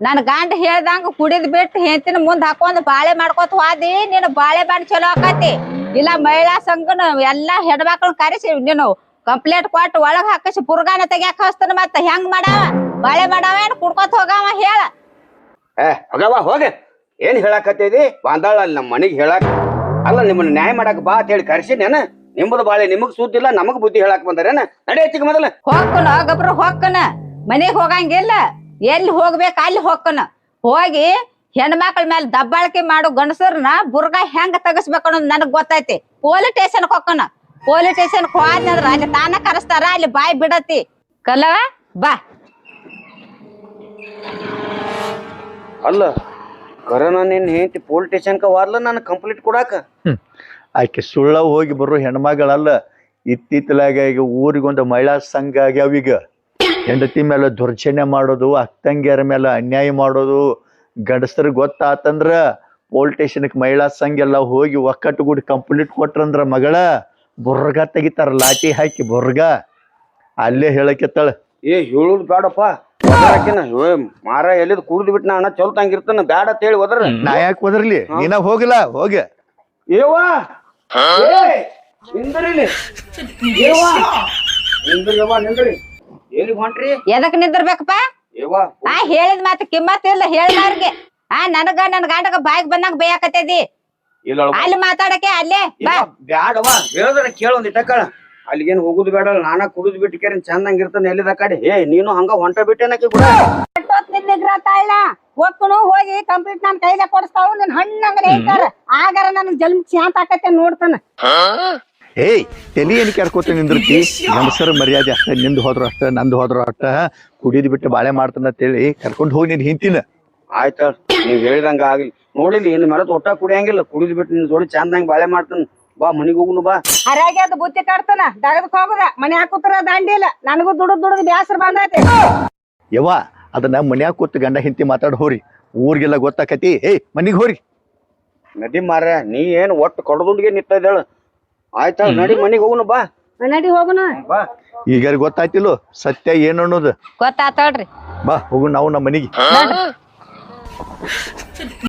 ನನ್ನ ಗಂಡ ಹೇಳ್ದಂಗ ಕುಡಿದ್ ಬಿಟ್ಟು ಹೆಂತಿನ ಮುಂದ್ ಹಾಕೊಂಡ್ ಬಾಳೆ ಮಾಡ್ಕೊತ ಹೋದಿ ನಿನ್ನ ಬಾಳೆ ಬಾಣ್ ಚಲೋ ಆಕತಿ. ಇಲ್ಲ ಮಹಿಳಾ ಸಂಘನ ಎಲ್ಲಾ ಹೆಣ್ಮಕ್ಳನ್ನ ಕರೆಸಿ ನೀನು ಕಂಪ್ಲೇಂಟ್ ಕೊಟ್ಟು ಒಳಗ್ ಹಾಕಿಸಿ ಪುರ್ಗಾನ ತೆಗ್ಯಾಕ ಹಸ್ತಾನ ಮತ್ತ ಹೆಂಗ್ ಮಾಡಾವ? ಬಾಳೆ ಮಾಡಾವ ಏನ್ ಕುಡ್ಕೊತ ಹೋಗಾವ ಹೇಳ. ಏ ಹೋಗವ್ವ ಹೋಗ. ಏನ್ ಹೇಳಕತ್ತೈತಿ ಬಾಂದಾಳ ಅಲ್ಲಿ ನಮ್ಮ ಮನೆಗೆ ಹೇಳಾಕ ಅಲ್ಲ, ನಿಮ್ಮನ್ನ ನ್ಯಾಯ ಮಾಡಾಕ ಬಾ ಅಂತ ಹೇಳಿ ಕರ್ಸಿನೇನ ನಿಮ್ಮದು ಬಾಳೆ ನಿಮಗ್ ಸೂತಿಲ್ಲ, ನಮಗ್ ಬುದ್ಧಿ ಹೇಳಾಕ ಬಂದಾರೇನ ನಡೆ ಮೊದಲ. ಹೋಗ್ಕನ ಗೊಬ್ಬರ ಹೋಗ್ಕನ. ಮನೆಗ್ ಹೋಗಂಗಿಲ್ಲ. ಎಲ್ಲಿ ಹೋಗ್ಬೇಕ ಅಲ್ಲಿ ಹೋಗ್ಕನ. ಹೋಗಿ ಹೆಣ್ಮಕ್ಳ ಮೇಲೆ ದಬ್ಬಾಳಿಕೆ ಮಾಡೋ ಗಂಡಸರ್ನ ಬುರ್ಗ ಹೆಂಗ್ ತಗಸ್ಬೇಕು ಅನ್ನೋದು ನನಗ್ ಗೊತ್ತೈತಿ. ಪೊಲೀಸ್ ಸ್ಟೇಷನ್ ಹೋಗ್ಕನ. ಪೊಲೀಸ್ ಸ್ಟೇಷನ್ ಹೋದ್ನಂದ್ರ ಅಲ್ಲಿ ತಾನ ಕರೆಸ್ತಾರ, ಅಲ್ಲಿ ಬಾಯಿ ಬಿಡತಿ. ಕಲ್ಲವ ಬಾ. ಅಲ್ಲ, ಕರೋನಾ ನಿನ್ನ ಹೆಂಡತಿ ಪೊಲೀಸ್ ಸ್ಟೇಷನ್ಕ ವಾರ್ಲ, ನಾನು ಕಂಪ್ಲೀಟ್ ಕೊಡಾಕ? ಆಕೆ ಸುಳ್ಳ ಹೋಗಿ ಬರೋ ಹೆಣ್ಮಗಳಲ್ಲ, ಇತ್ತಿತ್ತಲಾಗ ಈಗ ಊರಿಗೊಂದು ಮಹಿಳಾ ಸಂಘ ಆಗ್ಯಾವ ಈಗ. ಹೆಂಡತಿ ಮೇಲೆ ದುರ್ಜನ್ಯ ಮಾಡೋದು, ಅಕ್ಕಂಗಿಯರ ಮೇಲೆ ಅನ್ಯಾಯ ಮಾಡೋದು ಗಂಡಸರಿಗೆ ಗೊತ್ತಾತಂದ್ರ ಪೊಲೀಸ್ ಸ್ಟೇಷನ್ಕ್ ಮಹಿಳಾ ಸಂಘ ಎಲ್ಲ ಹೋಗಿ ಒಕ್ಕಟ್ಟುಗೂಡಿ ಕಂಪ್ಲೀಟ್ ಕೊಟ್ರಂದ್ರ ಮಗಳ, ಬುರ್ಗ ತೆಗಿತಾರ ಲಾಟಿ ಹಾಕಿ ಬುರ್ಗ. ಅಲ್ಲೇ ಹೇಳಕ್ಕೆತ್ತಾಳ ಏ ಹೇಳುದು ಬೇಡಪ್ಪ. ಒದರಾಕಿನ ಮಾರ ಎಲ್ಲಿದ್ ಕುಡ್ದು ಬಿಟ್ಟು ನಾ ಅಣ್ಣ ಚಲ್ತಂಗಿರ್ತಾನ ಬ್ಯಾಡ ಅಂತ ಹೇಳಿ ಹೋದ್ರ ನಾ ಯಾಕೆ ಹೋದ್ರಲಿ ನೀನ ಹೋಗಿಲ್ಲ ಹೋಗ. ಏವಾ ನಿಂದ್ರಿಲಿ. ಏವಾ ನಿಂದ್ರಿಯವ್ವ ನಿಂದ್ರಿ. ಎಲ್ಲಿ ಹೊಂಟ್ರಿ? ಎದಕ್ ನಿಂದಿರ್ಬೇಕಪ್ಪ? ಏವಾ ಆ ಹೇಳಿದ ಮಾತು ಕಿಮ್ಮತ್ ಇಲ್ಲ ಹೇಳ್ದವ್ರಿಗೆ ಆ ನನಗ ನನ್ ಗಂಡಗ ಬಾಯಿಗೆ ಬಂದಂಗ ಬೇಯಾಕತ್ತದಿ ಇಲ್ಲ ಅಲ್ಲಿ ಮಾತಾಡಕ್ಕೆ ಅಲ್ಲೇ ಬಾ. ಬ್ಯಾಡವ್ವ ಹೇಳಿದ್ರ ಕೇಳ ಒಂದ್ ಇಟ್ಟಕಳ ಅಲ್ಲಿಗೇನ್ ಹೋಗುದು ಬೇಡ ನಾನ ಕುಡಿದ್ ಬಿಟ್ಟು ಕೇರಿ ಚಂದಂಗ ಇರ್ತಾನೆ ಎಲ್ಲಿದ ಕಡೆ? ಹೇ ನೀನು ಹಂಗ ಹೊಂಟ ಬಿಟ್ಟೇನಕಿ ತಾಯಿಲ್ಲ ಒಕ್ಕನು ಹೋಗಿ ಕಂಪ್ಲೀಟ್ ನನ್ ಕೈಲೇ ಕೊಡಿಸ್ತಾಳು ನಿನ್ ಹಣ್ಣಂಗ ಹೇಳ್ತಾರ. ಆಗಾರ ನನ್ ಜಲ್ಮ ಶಾಂತ ಆಕತ್ತೆ ನೋಡ್ತಾನ. ಏಯ್ ತಲಿ ಏನ್ ಕೆರ್ಕೋತ ನಿಂದಿರ್ತಿ ನಮಸ್ಕಾರ ಮರ್ಯಾದೆ ಅಷ್ಟ ನಿಂದು ಹೋದ್ರು ಅಷ್ಟ ನಂದು ಹೋದ್ರು ಅಷ್ಟ. ಕುಡಿದ್ ಬಿಟ್ಟು ಬಾಳೆ ಮಾಡ್ತಾನ ಅಂತೇಳಿ ಕರ್ಕೊಂಡು ಹೋಗಿ ನೀನ್ ಹಿಂತಿನ ಆಯ್ತಾ ನೀವ್ ಹೇಳಿದಂಗ ಆಗ್ಲಿ. ನೋಡಿಲಿ ಇನ್ ಮರದ ಒಟ್ಟ ಕುಡಿಯಂಗಿಲ್ಲ. ಕುಡಿದ್ ಬಿಟ್ಟು ನಿನ್ ಜೋಡಿ ಚಂದಂಗ ಬಾಳೆ ಮಾಡ್ತಾನ. ಬಾ ಮನಿಗ್ ಹೋಗುನು ಬಾ. ಹರಾಗಿ ಅದು ಬುತ್ತಿ ಕಾಡ್ತಾನ? ದಗದಕ್ ಹೋಗುದ? ಮನೆ ಹಾಕುತ್ತಾರ ದಾಂಡಿ ಇಲ್ಲ. ನನಗೂ ದುಡ್ದು ದುಡ್ದು ಬ್ಯಾಸರ ಬಂದೈತಿ. ಯವ್ವ ಅದನ್ನ ಮನ್ಯಾಗ ಕೂತ್ ಗಂಡ ಹಿಂತಿ ಮಾತಾಡ್ ಹೋರಿ. ಊರಿಗೆಲ್ಲ ಗೊತ್ತಾಕತಿ. ಏಯ್ ಮನಿಗ್ ಹೋರಿ. ನದಿ ಮಾರ ನೀ ಏನ್ ಒಟ್ಟು ನಿತ್ತ ನಿಂತದೇಳ ಆಯ್ತಾ ನಡಿ ಮನಿಗ್ ಹೋಗುನು ಬಾ. ನಡಿ ಹೋಗುನ. ಬಾ. ಈಗ ಗೊತ್ತಾಯ್ತಿಲ್ಲ ಸತ್ಯ ಏನು ಅನ್ನೋದು? ಗೊತ್ತಾತಳ್ರಿ ಬಾ ಹೋಗು ನಾವು ನಮ್ಮ ಮನಿಗೆ.